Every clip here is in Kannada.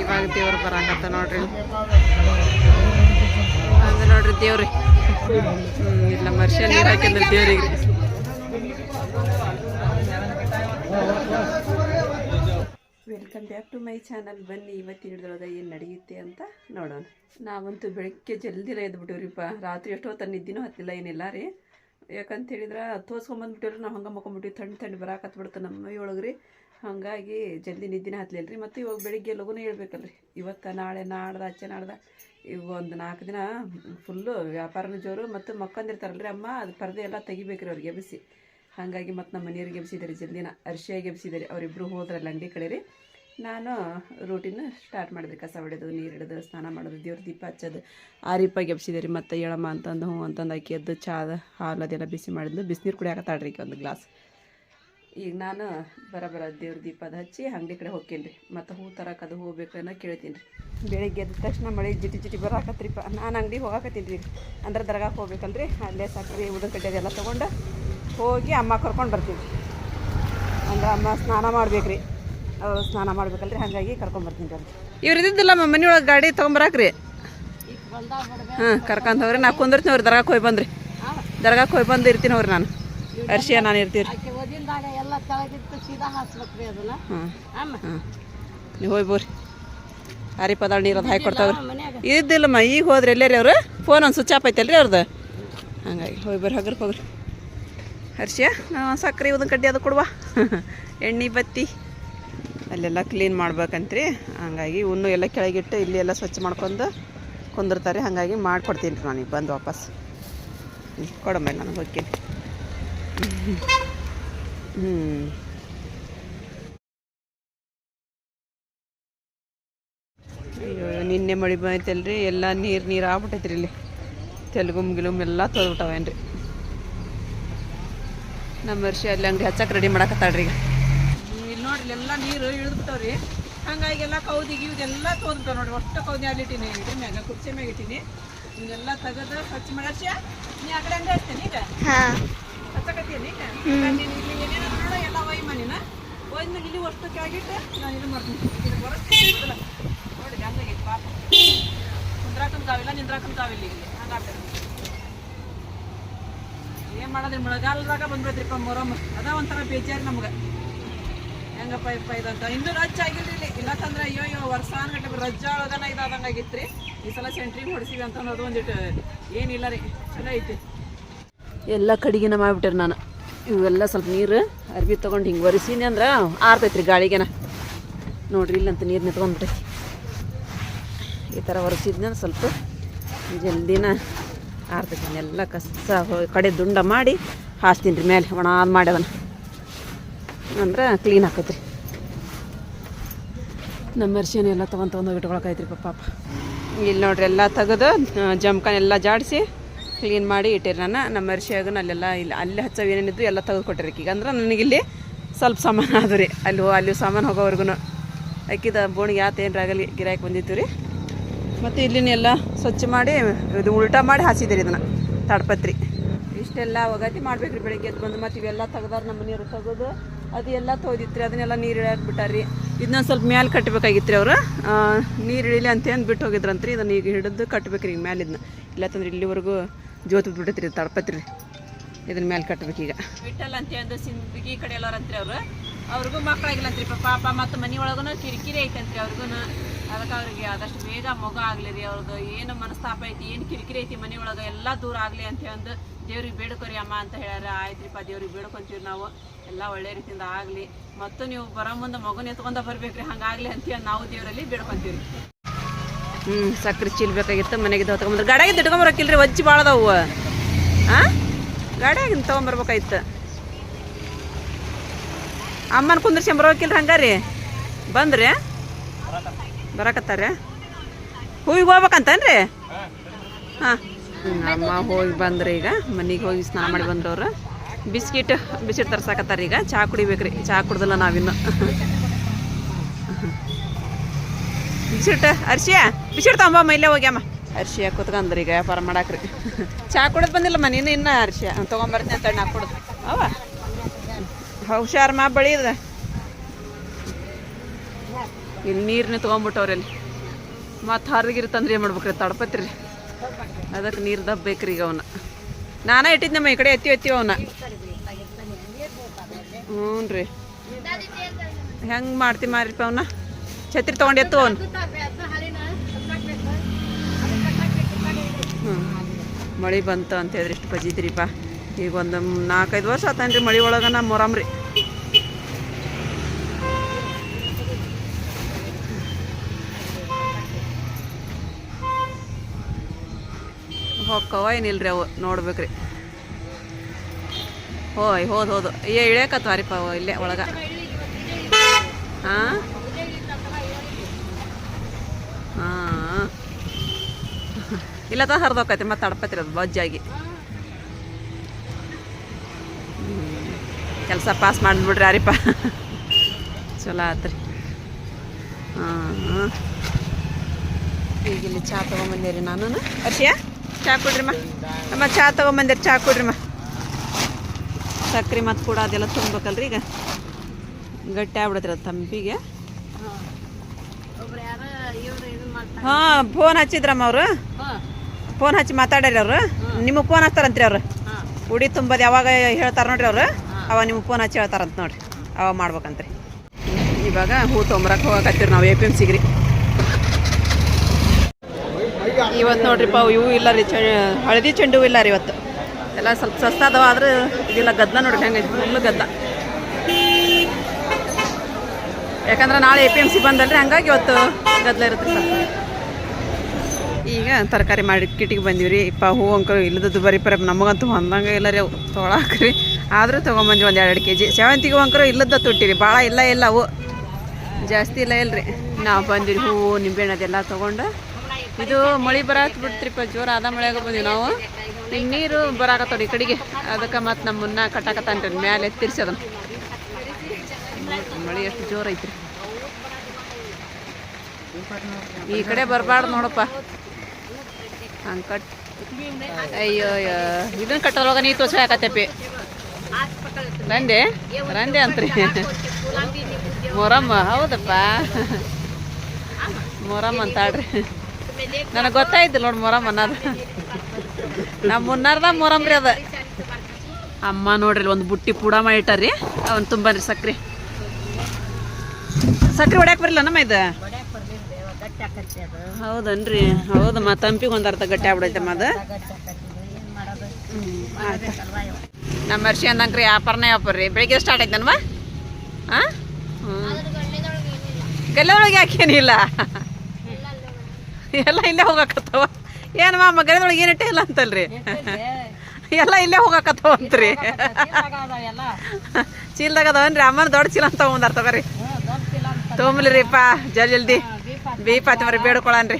ಇವಾಗ ದೇವ್ರು ಬರಾಕತ್ತ ನೋಡ್ರಿ. ಅಂದ್ರೆ ನೋಡ್ರಿ ದೇವ್ರಿ. ಇಲ್ಲ ಮರ್ಷ ನೀರು ಹಾಕಿದ್ರೆ ದೇವ್ರಿಗೆ. Welcome back to my channel ಬನ್ನಿ ಇವತ್ತು ಹಿಡಿದೊಳಗೆ ಏನು ನಡೆಯುತ್ತೆ ಅಂತ ನೋಡೋಣ. ನಾವಂತೂ ಬೆಳಗ್ಗೆ ಜಲ್ದಿನ ಎದ್ಬಿಟ್ಟಿವ್ರಿಪ್ಪ. ರಾತ್ರಿ ಎಷ್ಟೋ ತನ್ನ ನಿದ್ದಿನೂ ಹತ್ತಿಲ್ಲ, ಏನಿಲ್ಲ ರೀ. ಯಾಕಂತ ಹೇಳಿದ್ರೆ, ತೋರ್ಸ್ಕೊಂಬಂದ್ಬಿಟ್ಟಿವ್ರಿ, ನಾವು ಹಂಗೆ ಮಕ್ಕೊಂಬಿಟ್ಟಿವಿ, ಥಂಡ್ ಥಂಡ್ ಬರಾಕತ್ಬಿಡ್ತು ನಮ್ಮ ಮೈ ಒಳಗೆ ರೀ ಹಾಗಾಗಿ ಜಲ್ದಿ ನಿದ್ದಿನ ಹತ್ತಲಿಲ್ಲ ರೀ ಮತ್ತು ಇವಾಗ ಬೆಳಿಗ್ಗೆ ಲಗುನ ಹೇಳ್ಬೇಕಲ್ರಿ. ಇವತ್ತು ನಾಳೆ ನಾಡ್ದ, ಆಚೆ ನಾಡ್ದ, ಇವು ಒಂದು ನಾಲ್ಕು ದಿನ ಫುಲ್ಲು ವ್ಯಾಪಾರನ ಜೋರು ಮತ್ತು ಮಕ್ಕಂದಿರ್ತಾರಲ್ರಿ ಅಮ್ಮ, ಅದು ಪರದೆ ಎಲ್ಲ ತೆಗಿಬೇಕ್ರಿ ಅವ್ರಿಗೆ ಎಬ್ಬಿಸಿ ಹಾಗಾಗಿ ಮತ್ತು ನಮ್ಮ ಮನೆಯವ್ರಿಗೆ ಎಬ್ಸಿದ್ದಾರೆ ಜಲ್ದಿನ ಅರ್ಶಿಯಾಗಿ ಎಬ್ಸಿದ್ದಾರೆ ಅವರಿಬ್ಬರು ಹೋದ್ರಲ್ಲ ಅಂಗಡಿ ಕಡೆ ರೀ ನಾನು ರೂಟಿನ ಸ್ಟಾರ್ಟ್ ಮಾಡಿದ್ರಿ ಕಸ ಹೊಡೆದು ನೀರು ಹಿಡಿದು, ಸ್ನಾನ ಮಾಡೋದು, ದೇವ್ರ ದೀಪ ಹಚ್ಚೋದು ಆ ಎಬ್ಸಿದೆ ರೀ ಮತ್ತು ಎಳಮ್ಮ ಅಂತಂದು ಹ್ಞೂ ಅಂತಂದು ಆಕಿ ಎದ್ದು, ಚಾದ, ಹಾಲು ಅದೆಲ್ಲ ಬಿಸಿ ಮಾಡಿದ್ಲು. ಬಿಸಿನೀರು ಕುಡಿಯಾಕತ್ತಾಳ್ರಿ ಒಂದು ಗ್ಲಾಸ್ ಈಗ ನಾನು ಬರ ಬರ ದೇವ್ರ ದೀಪದ ಹಚ್ಚಿ ಅಂಗಡಿ ಕಡೆ ಹೋಗ್ತೀನಿ ರೀ ಮತ್ತು ಹೂ ತರಕ್ಕೆ ಅದು ಹೋಗ್ಬೇಕು ಅನ್ನೋ ಕೇಳ್ತೀನಿ ರೀ ಬೆಳಿಗ್ಗೆ ಎದ್ದ ತಕ್ಷಣ ಮಳೆ ಜಿಟಿ ಜಿಟಿ ಬರಾಕತ್ರಿಪ್ಪ ನಾನು ಅಂಗ್ಡಿಗೆ ಹೋಗಾಕತ್ತೀನಿ ರೀ. ಅಂದ್ರೆ ದರ್ಗಾಕ್ಕೆ ಹೋಗ್ಬೇಕಲ್ರಿ ಅಲ್ಲೇ ಸಕ್ಕರೆ ಉದ್ರ ಕಡ್ಡಿ ಅದೆಲ್ಲ ತೊಗೊಂಡು ಹೋಗಿ ಅಮ್ಮ ಕರ್ಕೊಂಡು ಬರ್ತೀನಿ ಅಂದ್ರೆ ಅಮ್ಮ ಸ್ನಾನ ಮಾಡ್ಬೇಕು ರೀ ಅವ್ರು ಸ್ನಾನ ಮಾಡ್ಬೇಕಲ್ರಿ. ಹಾಗಾಗಿ ಕರ್ಕೊಂಡ್ ಬರ್ತೀನಿ ರೀ ಇವ್ರು ಇದ್ದಿದ್ದಿಲ್ಲ ಒಳಗೆ ಗಾಡಿ ತೊಗೊಂಬರಾಕ್ರಿ ಹಾಂ ಕರ್ಕೊಂಡು ಹೋಗ್ರಿ ನಾ ಕುಂದಿರ್ತೀನಿ ಅವ್ರು ದರ್ಗಾಕ್ಕೆ ಹೋಗಿ ಬಂದ್ರಿ. ದರ್ಗಾಕ್ಕೆ ಹೋಗಿ ಬಂದು ಇರ್ತೀನಿ ಅವ್ರಿ ನಾನು ಅರ್ಶಿಯ ನಾನು ಇರ್ತೀರಿ ಎಲ್ಲ ತೆಳಗಿತ್ತು ಸೀದಾ ಹಾಸ್ಬೇಕ್ರಿ ಅದನ್ನ. ನೀವು ಹೋಗಿ ಬೋರಿ ಹಾರಿ ಪದಾಳ ನೀರು ಅದು ಹಾಕಿ ಕೊಡ್ತಾವ್ರಿ. ಇದ್ದಿಲ್ಲಮ್ಮ ಈಗ ಹೋದ್ರಿ ಎಲ್ಲೇರಿ ಅವ್ರು? ಫೋನ್ ಒಂದು ಸ್ವಿಚ್ ಆಫ್ ಐತಲ್ರಿ ಅವ್ರದ್ದು ಹಂಗಾಗಿ ಹೋಗಿ ಬರ್ರಿ ಹಗ್ರಕ್ಕೆ ಹೋಗ್ರಿ. ಹರ್ಷಿಯ ಸಕ್ಕರೆ ಉದನ್ ಕಡ್ಡಿ ಅದು ಕೊಡುವ? ಎಣ್ಣೆ ಬತ್ತಿ ಅಲ್ಲೆಲ್ಲ ಕ್ಲೀನ್ ಮಾಡ್ಬೇಕಂತ್ರಿ. ಹಂಗಾಗಿ ಉಣ್ಣು ಎಲ್ಲ ಕೆಳಗಿಟ್ಟು ಇಲ್ಲಿ ಎಲ್ಲ ಸ್ವಚ್ಛ ಮಾಡ್ಕೊಂಡು ಕುಂದಿರ್ತಾರೆ. ಹಾಗಾಗಿ ಮಾಡಿಕೊಡ್ತೀನಿ ರೀ ನಾನು ಈಗ ಬಂದು ವಾಪಸ್. ಕೊಡಮ್ಮ ನಾನು ಹೋಗ್ತೀನಿ ಹ್ಞೂ ಅಯ್ಯೋ ನಿನ್ನೆ ಮಳೆ ಬಂತಲ್ರಿ ಎಲ್ಲ ನೀರು ನೀರು ಆಗ್ಬಿಟ್ಟೈತ್ರಿ ಇಲ್ಲಿ. ತೆಲುಗುಮ್ ಗಿಲುಮ್ ಎಲ್ಲ ತೊಳ್ಬಿಟ್ಟವೇನ್ರಿ. ನಮ್ಮ ವರ್ಷ ಅಲ್ಲಿ ಅಂಗಡಿ ಹಚ್ಚಕ್ಕೆ ರೆಡಿ ಮಾಡಕತ್ತಾಳ್ರಿ ಈಗ. ಇಲ್ಲಿ ನೋಡ್ರಿ ಎಲ್ಲ ನೀರು ಇಳಿದ್ಬಿಟ್ಟವ್ರಿ. ಹಂಗಾಗಿ ಎಲ್ಲ ಕೌದಿ ಗಿವ್ದು ಎಲ್ಲ ತೊಗೊಂಡ್ಬಿಟ್ಟವ್ ನೋಡ್ರಿ ಒಟ್ಟು ಕೌದಿ ಅಲ್ಲಿಟ್ಟಿನಿ ಇದ್ರ ಮ್ಯಾಗ ಕುರ್ಚಿ ಮ್ಯಾಗ ಇಟ್ಟಿನಿ. ಇದೆಲ್ಲ ತೆಗೆದು ಸ್ವಚ್ಛ ಮಾಡಿ ನೀ ಆ ಕಡೆ ಅಂಗಡಿ ಹಚ್ತೇನೆ ಈಗ? ಏನೇನೋ ನೋಡೋ ಎಲ್ಲ ಒಯ್ ಮನಿನ ಇಲ್ಲಿ ನಾನು ಇದು ಮಾಡ್ತೀನಿ. ನೋಡಿ ಹಂಗಾಗೈತೆ ಪಾಪ. ಇಲ್ಲಿ ಹಂಗಾಗ್ತದೆ ಏನು ಮಾಡೋದ್ರಿ? ಮಳೆಗಾಲದಾಗ ಬಂದ್ಬಿಡ್ತ್ರಿಪ್ಪ ಮೊರಮ್ಮ. ಅದ ಒಂಥರ ಬೇಜಾರಿ ನಮ್ಗೆ. ಹೆಂಗಪ್ಪ ಇಪ್ಪ ಇದಂತ. ಇನ್ನೂ ರಜ್ ಆಗಿಲ್ರಿ ಇಲ್ಲಿ. ಇಲ್ಲಕಂದ್ರೆ ಅಯ್ಯೋ ಅಯ್ಯೋ ವರ್ಷ ಅನ್ಕಟ್ಟ ಇದಾದಂಗೆ ಆಗಿತ್ರಿ ಈ ಸಲ ಸೆಂಟ್ರಿಗೆ ಹೊಡಿಸಿವಿ ಅಂತ ಅನ್ನೋದು ಒಂದಿಟ್ಟು ಏನಿಲ್ಲ ರೀ. ಚಲೋ ಐತಿ. ಎಲ್ಲ ಕಡಿಗೆನ ಮಾಡಿಬಿಟ್ರಿ ನಾನು. ಇವೆಲ್ಲ ಸ್ವಲ್ಪ ನೀರು ಅರ್ಬಿ ತೊಗೊಂಡು ಹಿಂಗೆ ಒರೆಸೀನಿ ಅಂದ್ರೆ ಆರ್ತೈತ್ರಿ ಗಾಳಿಗೆನ. ನೋಡ್ರಿ ಇಲ್ಲಂತ ನೀರು ನಿಂತ್ಕೊಂಡ್ಬಿಟ್ಟೈತಿ ಈ ಥರ ಒರೆಸಿದ್ನ ಸ್ವಲ್ಪ ಜಲ್ದಿನ ಆರ್ತೈತಿ. ಎಲ್ಲ ಕಸ ಕಡೆ ದುಂಡ ಮಾಡಿ ಹಾಸ್ತೀನಿ ರೀ ಮೇಲೆ, ಒಣ ಮಾಡಿ ಅದನ್ನು ಅಂದ್ರೆ ಕ್ಲೀನ್ ಆಕೈತ್ರಿ. ನಮ್ಮ ಅರ್ಶಿನ ಎಲ್ಲ ತೊಗೊಂಡು ತೊಗೊಂಡು ಇಟ್ಕೊಳಕೈತ್ರಿ ಪಾಪ. ಇಲ್ಲಿ ನೋಡ್ರಿ ಎಲ್ಲ ತೆಗೆದು ಜಮ್ಕನ್ ಎಲ್ಲ ಜಾಡಿಸಿ. ಕ್ಲೀನ್ ಮಾಡಿ ಇಟ್ಟಿರಿ ನಾನು ನಮ್ಮ ಅರ್ಶಿಯಾಗನ ಅಲ್ಲೆಲ್ಲ ಇಲ್ಲಿ ಅಲ್ಲಿ ಹಚ್ಚವು ಏನೇನಿದ್ದು ಎಲ್ಲ ತೆಗೆದು ಕೊಟ್ಟಿರಿ ಈಗ. ಅಂದ್ರೆ ನನಗಿಲ್ಲಿ ಸ್ವಲ್ಪ ಸಾಮಾನು ಅದು ರೀ. ಅಲ್ಲಿ ಅಲ್ಲಿ ಸಾಮಾನು ಹೋಗೋವರೆಗೂ ಅಕ್ಕಿದ ಬೋಣಿಗೆ ಆತ ಏನಾರ ಆಗಲಿ ಗಿರಾಕಿ ಬಂದಿತ್ತು ರೀ. ಮತ್ತು ಇಲ್ಲಿನ ಎಲ್ಲ ಸ್ವಚ್ಛ ಮಾಡಿ, ಇದು ಉಲ್ಟಾ ಮಾಡಿ ಹಾಸಿದ್ದೀರಿ ಇದನ್ನು ತಾಡ್ಪತ್ರಿ. ಇಷ್ಟೆಲ್ಲ ಒಗತಿ ಮಾಡ್ಬೇಕ್ರಿ ಬೆಳಿಗ್ಗೆ ಎದ್ದು ಬಂದು. ಮತ್ತು ಇವೆಲ್ಲ ತೆಗ್ದಾರ ನಮ್ಮ ನೀರು ತೆಗೆದು ಅದು ಎಲ್ಲ ರೀ ಅದನ್ನೆಲ್ಲ ನೀರು ಇಳಿಯಾಕ ಬಿಟ್ಟಾರಿ ಇದನ್ನ ಸ್ವಲ್ಪ ಮ್ಯಾಲೆ ಕಟ್ಟಬೇಕಾಗಿತ್ತು ರೀ ಅವರು ನೀರು ಇಳಿಲಿ ಅಂತೇನು ಬಿಟ್ಟು ಹೋಗಿದ್ರಂತ್ರಿ. ಇದನ್ನ ಈಗ ಹಿಡಿದು ಈಗ ಮ್ಯಾಲೆ ಇದನ್ನ. ಇಲ್ಲತ್ತಂದ್ರೆ ಇಲ್ಲಿವರೆಗೂ ಜೋತು ಬಿಟ್ಟೈತ್ರಿ ತಡಪತ್ರಿ. ಇದನ್ನ ಮೇಲೆ ಕಟ್ಬೇಕೀಗ ಬಿಟ್ಟಲ್ಲ ಅಂತ ಅಂದು ಸಿಂದಗಿ ಕಡೆ ಎಲ್ಲಾರಂತ್ರಿ ಅವರು. ಅವ್ರಿಗೂ ಮಕ್ಕಳಾಗಿಲ್ಲಂತ್ರಿ ಪಾಪ ಮತ್ತು ಮನೆ ಒಳಗೂ ಕಿರಿಕಿರಿ ಐತಂತ್ರಿ ಅವ್ರಿಗೂ ಅದಕ್ಕೆ ಅವ್ರಿಗೆ ಆದಷ್ಟು ಬೇಗ ಮಗ ಆಗಲಿ ರೀ ಅವ್ರದ್ದು ಏನು ಮನಸ್ತಾಪ ಐತಿ, ಏನು ಕಿರಿಕಿರಿ ಐತಿ ಮನೆ ಒಳಗೆ ಎಲ್ಲ ದೂರ ಆಗಲಿ ಅಂತ ಒಂದು ದೇವ್ರಿಗೆ ಬೇಡ್ಕೊರಿ ಅಮ್ಮ ಅಂತ ಹೇಳ್ಯಾರ. ಆಯ್ತ್ರಿಪ್ಪ, ದೇವ್ರಿಗೆ ಬೇಡ್ಕೊಂತೀವಿ ನಾವು. ಎಲ್ಲ ಒಳ್ಳೆ ರೀತಿಯಿಂದ ಆಗಲಿ. ಮತ್ತು ನೀವು ಬರೋ ಮುಂದೆ ಮಗನ ಎತ್ಕೊಂಡ ಬರ್ಬೇಕ್ರಿ. ಹಂಗಾಗ್ಲಿ ಅಂತ ನಾವು ದೇವರಲ್ಲಿ ಬೇಡ್ಕೊಂತೀವಿ. ಹ್ಞೂ ಸಕ್ಕರೆ ಚೀಲ್ ಬೇಕಾಗಿತ್ತು, ಮನೆಗೆ ತೊಗೊಂಬಂದ್ರೆ. ಗಾಡಿಯಾಗಿದ್ದು ಇಟ್ಕೊಂಬರಕ್ಕಿಲ್ರಿ, ವಜ್ಜಿ ಭಾಳ ಅದಾವು. ಹಾಂ ಗಾಡಿಯಾಗಿಂದ ತೊಗೊಂಬರ್ಬೇಕಾಯ್ತು. ಅಮ್ಮನ ಬರೋಕಿಲ್ರಿ ಹಂಗಾರಿ? ಬಂದ್ರಿ? ಬರಕತ್ತಾರ? ಹೂವಿಗೆ ಹೋಗ್ಬೇಕಂತನ್ರಿ? ಹಾಂ. ಅಮ್ಮ ಹೋಗಿ ಬಂದ್ರಿ ಈಗ, ಮನೆಗೆ ಹೋಗಿ ಸ್ನಾನ ಮಾಡಿ ಬಂದ್ರವ್ರು ಬಿಸ್ಕಿಟ್ ಬಿಸ್ಕಿಟ್ ತರ್ಸಾಕತ್ತಾರ ಈಗ. ಚಹಾ ಕುಡಿಬೇಕ್ರಿ ಚಹಾ ಕುಡ್ದಲ್ಲ ನಾವಿನ್ನು. ಬಿಸಿಟ್ ಅರ್ಶಿಯ ಬಿಸಿಟ್ ತಗೊಂಬಾ ಮೈಲೆ ಹೋಗ್ಯಮ್ಮ ಅರ್ಶಿಯ ಕುತ್ಕಂದ್ರಿ ಈಗ ವ್ಯಾಪಾರ ಮಾಡಾಕ್ರಿ. ಚಹಾ ಕುಡಿದ್ ಬಂದಿಲ್ಲಮ್ಮ ನೀನು ಇನ್ನ ಅರ್ಶಿಯ. ತೊಗೊಂಬರ್ತೀನಿ ಅಂತ ನಾ ಕುಡ್ದು. ಅವ? ಹುಷಾರ್ ಮಾ ಬಳಿದ ಇಲ್ಲಿ ನೀರನ್ನ ತೊಗೊಂಬಿಟ್ಟವ್ರಿ ಅಲ್ಲಿ ಮತ್ತು ಹರಿಗಿರಿ ತಂದ್ರೆ ಏನು ಮಾಡ್ಬೇಕ್ರಿ ತಡಪತ್ರಿ. ಅದಕ್ಕೆ ನೀರು ದಬ್ಬೇಕ್ರಿ ಈಗ ಅವನ್ನ ನಾನೇ ಇಟ್ಟಿದ್ನಮ್ಮ ಈ ಕಡೆ ಎತ್ತಿ ಎತ್ತಿ ಅವನ್ನ ಹ್ಞೂ ರೀ ಹೆಂಗೆ ಮಾಡ್ತಿ ಮಾರಿಪ್ಪ ಅವನ್ನ ಛತ್ರಿ ತೊಗೊಂಡು ಎತ್ತು ಅವನು. ಹ್ಞೂ ಮಳೆ ಬಂತು ಅಂತ ಹೇಳಿದ್ರೆ ಇಷ್ಟು ಬಜಿದ್ರಿಪ್ಪ ಈಗ ಒಂದು ನಾಲ್ಕೈದು ವರ್ಷ ಆತನ್ರಿ ಮಳೆ ಒಳಗೆ ನಾ ಮೊರಮ್ರಿ ಹೊಕ್ಕವ ಏನಿಲ್ರಿ ಅವು, ನೋಡ್ಬೇಕ್ರಿ. ಹೋಯ್, ಹೋದ್, ಹೋದು. ಏ ಇಳ್ಯಾಕತ್ವಾರಿಪ್ಪ ಇಲ್ಲೇ ಒಳಗೆ. ಹಾಂ? ಇಲ್ಲ ತ ಹರಿದೋಕೈತಿ ಮತ್ತೆ ತಡಪತ್ರಿ ಅದು ಬಜ್ಜಾಗಿ. ಕೆಲಸ ಪಾಸ್ ಮಾಡಿಬಿಡ್ರಿ ಯಾರಿಪ್ಪ. ಚಲೋ ಆತ್ರಿ. ಹಾಂ. ಈಗ ಇಲ್ಲಿ ಚಹಾ ತೊಗೊಂಬಂದೇರಿ ನಾನು ಅರ್ಷಿಯ ಚಹಾ ಕೊಡ್ರಿಮ್ಮ ಅಮ್ಮ ಚಹಾ ತೊಗೊಂಬಂದಿರಿ ಚಹಾ ಕೊಡ್ರಿಮ್ಮ ಸಕ್ರೆ ಮತ್ತು ಕೂಡ ಅದೆಲ್ಲ ತುಂಬಬೇಕಲ್ರಿ ಈಗ. ಗಟ್ಟಿ ಆಗ್ಬಿಡತ್ರಿ ಅದು ತಂಪಿಗೆ. ಹಾಂ ಫೋನ್ ಹಚ್ಚಿದ್ರಮ್ಮ ಅವರು? ಫೋನ್ ಹಚ್ಚಿ ಮಾತಾಡ್ಯಾರ ಅವರು. ನಿಮಗೆ ಫೋನ್ ಹಚ್ತಾರಂತ್ರಿ ಅವ್ರು. ಉಡಿ ತುಂಬದು ಯಾವಾಗ ಹೇಳ್ತಾರ ನೋಡ್ರಿ ಅವ್ರು. ಅವಾಗ ನಿಮ್ಗೆ ಫೋನ್ ಹಚ್ಚಿ ಹೇಳ್ತಾರಂತ ನೋಡ್ರಿ. ಅವಾಗ ಮಾಡ್ಬೇಕಂತ್ರಿ. ಇವಾಗ ಹೂ ತೊಂಬರಕ್ಕೆ ಹೋಗಕತ್ತೀರಿ ನಾವು ಎ ಪಿ ಎಂ ಸಿಗ್ರಿ ಇವತ್ತು ನೋಡ್ರಿಪ್ಪ ಇವು ಇಲ್ಲ ರೀ ಚೆ ಹಳದಿ ಚೆಂಡು ಹೂ ಇಲ್ಲ ರೀ ಇವತ್ತು. ಎಲ್ಲ ಸ್ವಲ್ಪ ಸಸ್ತ ಅದಾವ ಆದ್ರೆ ಇದಿಲ್ಲ ಗದ್ದ ನೋಡ್ರಿ ಹೆಂಗೆ ಫುಲ್ ಗದ್ದ. ಯಾಕಂದ್ರೆ ನಾಳೆ ಎ ಪಿ ಎಂ ಸಿ ಬಂದಲ್ರಿ ಹಂಗಾಗಿ ಇವತ್ತು ಗದ್ದಲ ಇರುತ್ತೆ ಸ್ವಲ್ಪ. ಈಗ ತರಕಾರಿ ಮಾಡಿ ಕಿಟಿಗೆ ಬಂದೀವಿ ಇಪ್ಪ, ಹೂ ಅಂಕರು ಇಲ್ಲದದ್ದು ಬರೀ ಪರ ನಮಗಂತೂ ಹೊಂದಂಗೆ ಇಲ್ಲ ರೀ ತೊಗೊಳಕ್ರಿ. ಆದರೂ ತೊಗೊಂಬಂದ್ವಿ ಒಂದು ಎರಡು ಕೆ ಜಿ ಸೇವಂತಿಗೆ ಅಂಕರು ಇಲ್ಲದ ತೊಟ್ಟಿರಿ. ಭಾಳ ಇಲ್ಲ ಇಲ್ಲ ಅವು. ಜಾಸ್ತಿ ಇಲ್ಲ ಇಲ್ರಿ. ನಾವು ಬಂದಿರಿ ಹೂವು ನಿಂಬೆಹಣ್ಣು ಅದೆಲ್ಲ ತೊಗೊಂಡು ಇದು ಮಳೆ ಬರತ್ ಬಿಡ್ತ್ರಿಪ್ಪ. ಜೋರ ಆದ ಮಳೆಯಾಗ ಬಂದೀವಿ ನಾವು. ಈಗ ನೀರು ಬರಾಕತ್ತವ್ರಿ ಈ ಕಡೆಗೆ. ಅದಕ್ಕೆ ಮತ್ತು ನಮ್ಮನ್ನ ಕಟ್ಟಾಕತ್ತಾನ್ರಿ ಮ್ಯಾಲೆ ಎತ್ತಿರ್ಸಿ ಅದನ್ನ. ಮಳೆ ಎಷ್ಟು ಜೋರು ಐತ್ರಿ. ಈ ಕಡೆ ಬರಬಾರ್ದು ನೋಡಪ್ಪ. ಹಂಗೆ ಕಟ್ ಅಯ್ಯೋ ಅಯ್ಯೋ. ಇದನ್ ಕಟ್ಟೋದ್ರೊಳಗ ನೀ ತೋರ್ಸಾಕತ್ತಪ್ಪಿ ರಂದೆ? ರಂದೆ ಅಂತ್ರಿ. ಮೊರಮ್ಮ, ಹೌದಪ್ಪ. ಮೊರಮ್ಮ ಅಂತಾಳ್ರಿ ನನಗೆ ಗೊತ್ತಾಯ್ತು ನೋಡಿ ಮೊರಮ್ಮ ಅನ್ನೋದು. ನಮ್ಮ ಮುನ್ನಾರ್ದ ಮೊರಮ್ ರೀ ಅದ. ಅಮ್ಮ ನೋಡ್ರಿ ಒಂದು ಬುಟ್ಟಿ ಪೂಡ ಮಾಡಿಟ್ಟಾರ್ರಿ ಅವನ್ ತುಂಬನ್ರಿ ಸಕ್ರಿ. ಸಕ್ರಿ ಹೊಡ್ಯಾಕ ಬರಲ್ಲ ನಮ್ಮ ಇದು? ಆಕತ್ತಿ ಅದು? ಹೌದನ್ರಿ. ಹೌದಮ್ಮ ತಂಪಿಗೆ ಒಂದು ಅರ್ಧ ಗಟ್ಟಿ ಆಗ್ಬಿಡೈತಮ್ಮ ಅದು. ಏನು ಮಾಡೋದು? ಆಯ್ತು. ಮಾಡಬೇಕಲ್ವಾ ಇವ. ನಮ್ಮ ವರ್ಷ ಅಂದಂಕ್ರಿ ವ್ಯಾಪಾರನೇ ವ್ಯಾಪಾರ ರೀ ಬೆಳಿಗ್ಗೆ ಸ್ಟಾರ್ಟ್ ಆಯ್ತು ಹಾಂ ಹ್ಞೂ ಗಲ್ಲೆ ಒಳಗೆ ಯಾಕೇನಿಲ್ಲ ಎಲ್ಲ ಇಲ್ಲೇ ಹೋಗಾಕತ್ತವ. ಏನಮ್ಮ ಅಮ್ಮ ಗಲ್ಲದೊಳಗೆ ಏನಿಟ್ಟೆ ಇಲ್ಲ ಅಂತಲ್ರಿ? ಎಲ್ಲ ಇಲ್ಲೇ ಹೋಗಾಕತ್ತವ ಅಂತ್ರಿ. ಚೀಲ್ದಾಗ ಅದಾವನ್ರಿ? ಅಮ್ಮನ ದೊಡ್ಡ ಚೀಲ ಅಂತ ತೊಗೊಂಬಂದಾರ ತಗೋರಿ. ಹ್ಞೂ ರೀಪಾ ಜಲ್ ಜಲ್ದಿ. ಬೀಪಾತಿ ಮರಿ ಬೇಡ್ಕೊಳನ್ರಿ.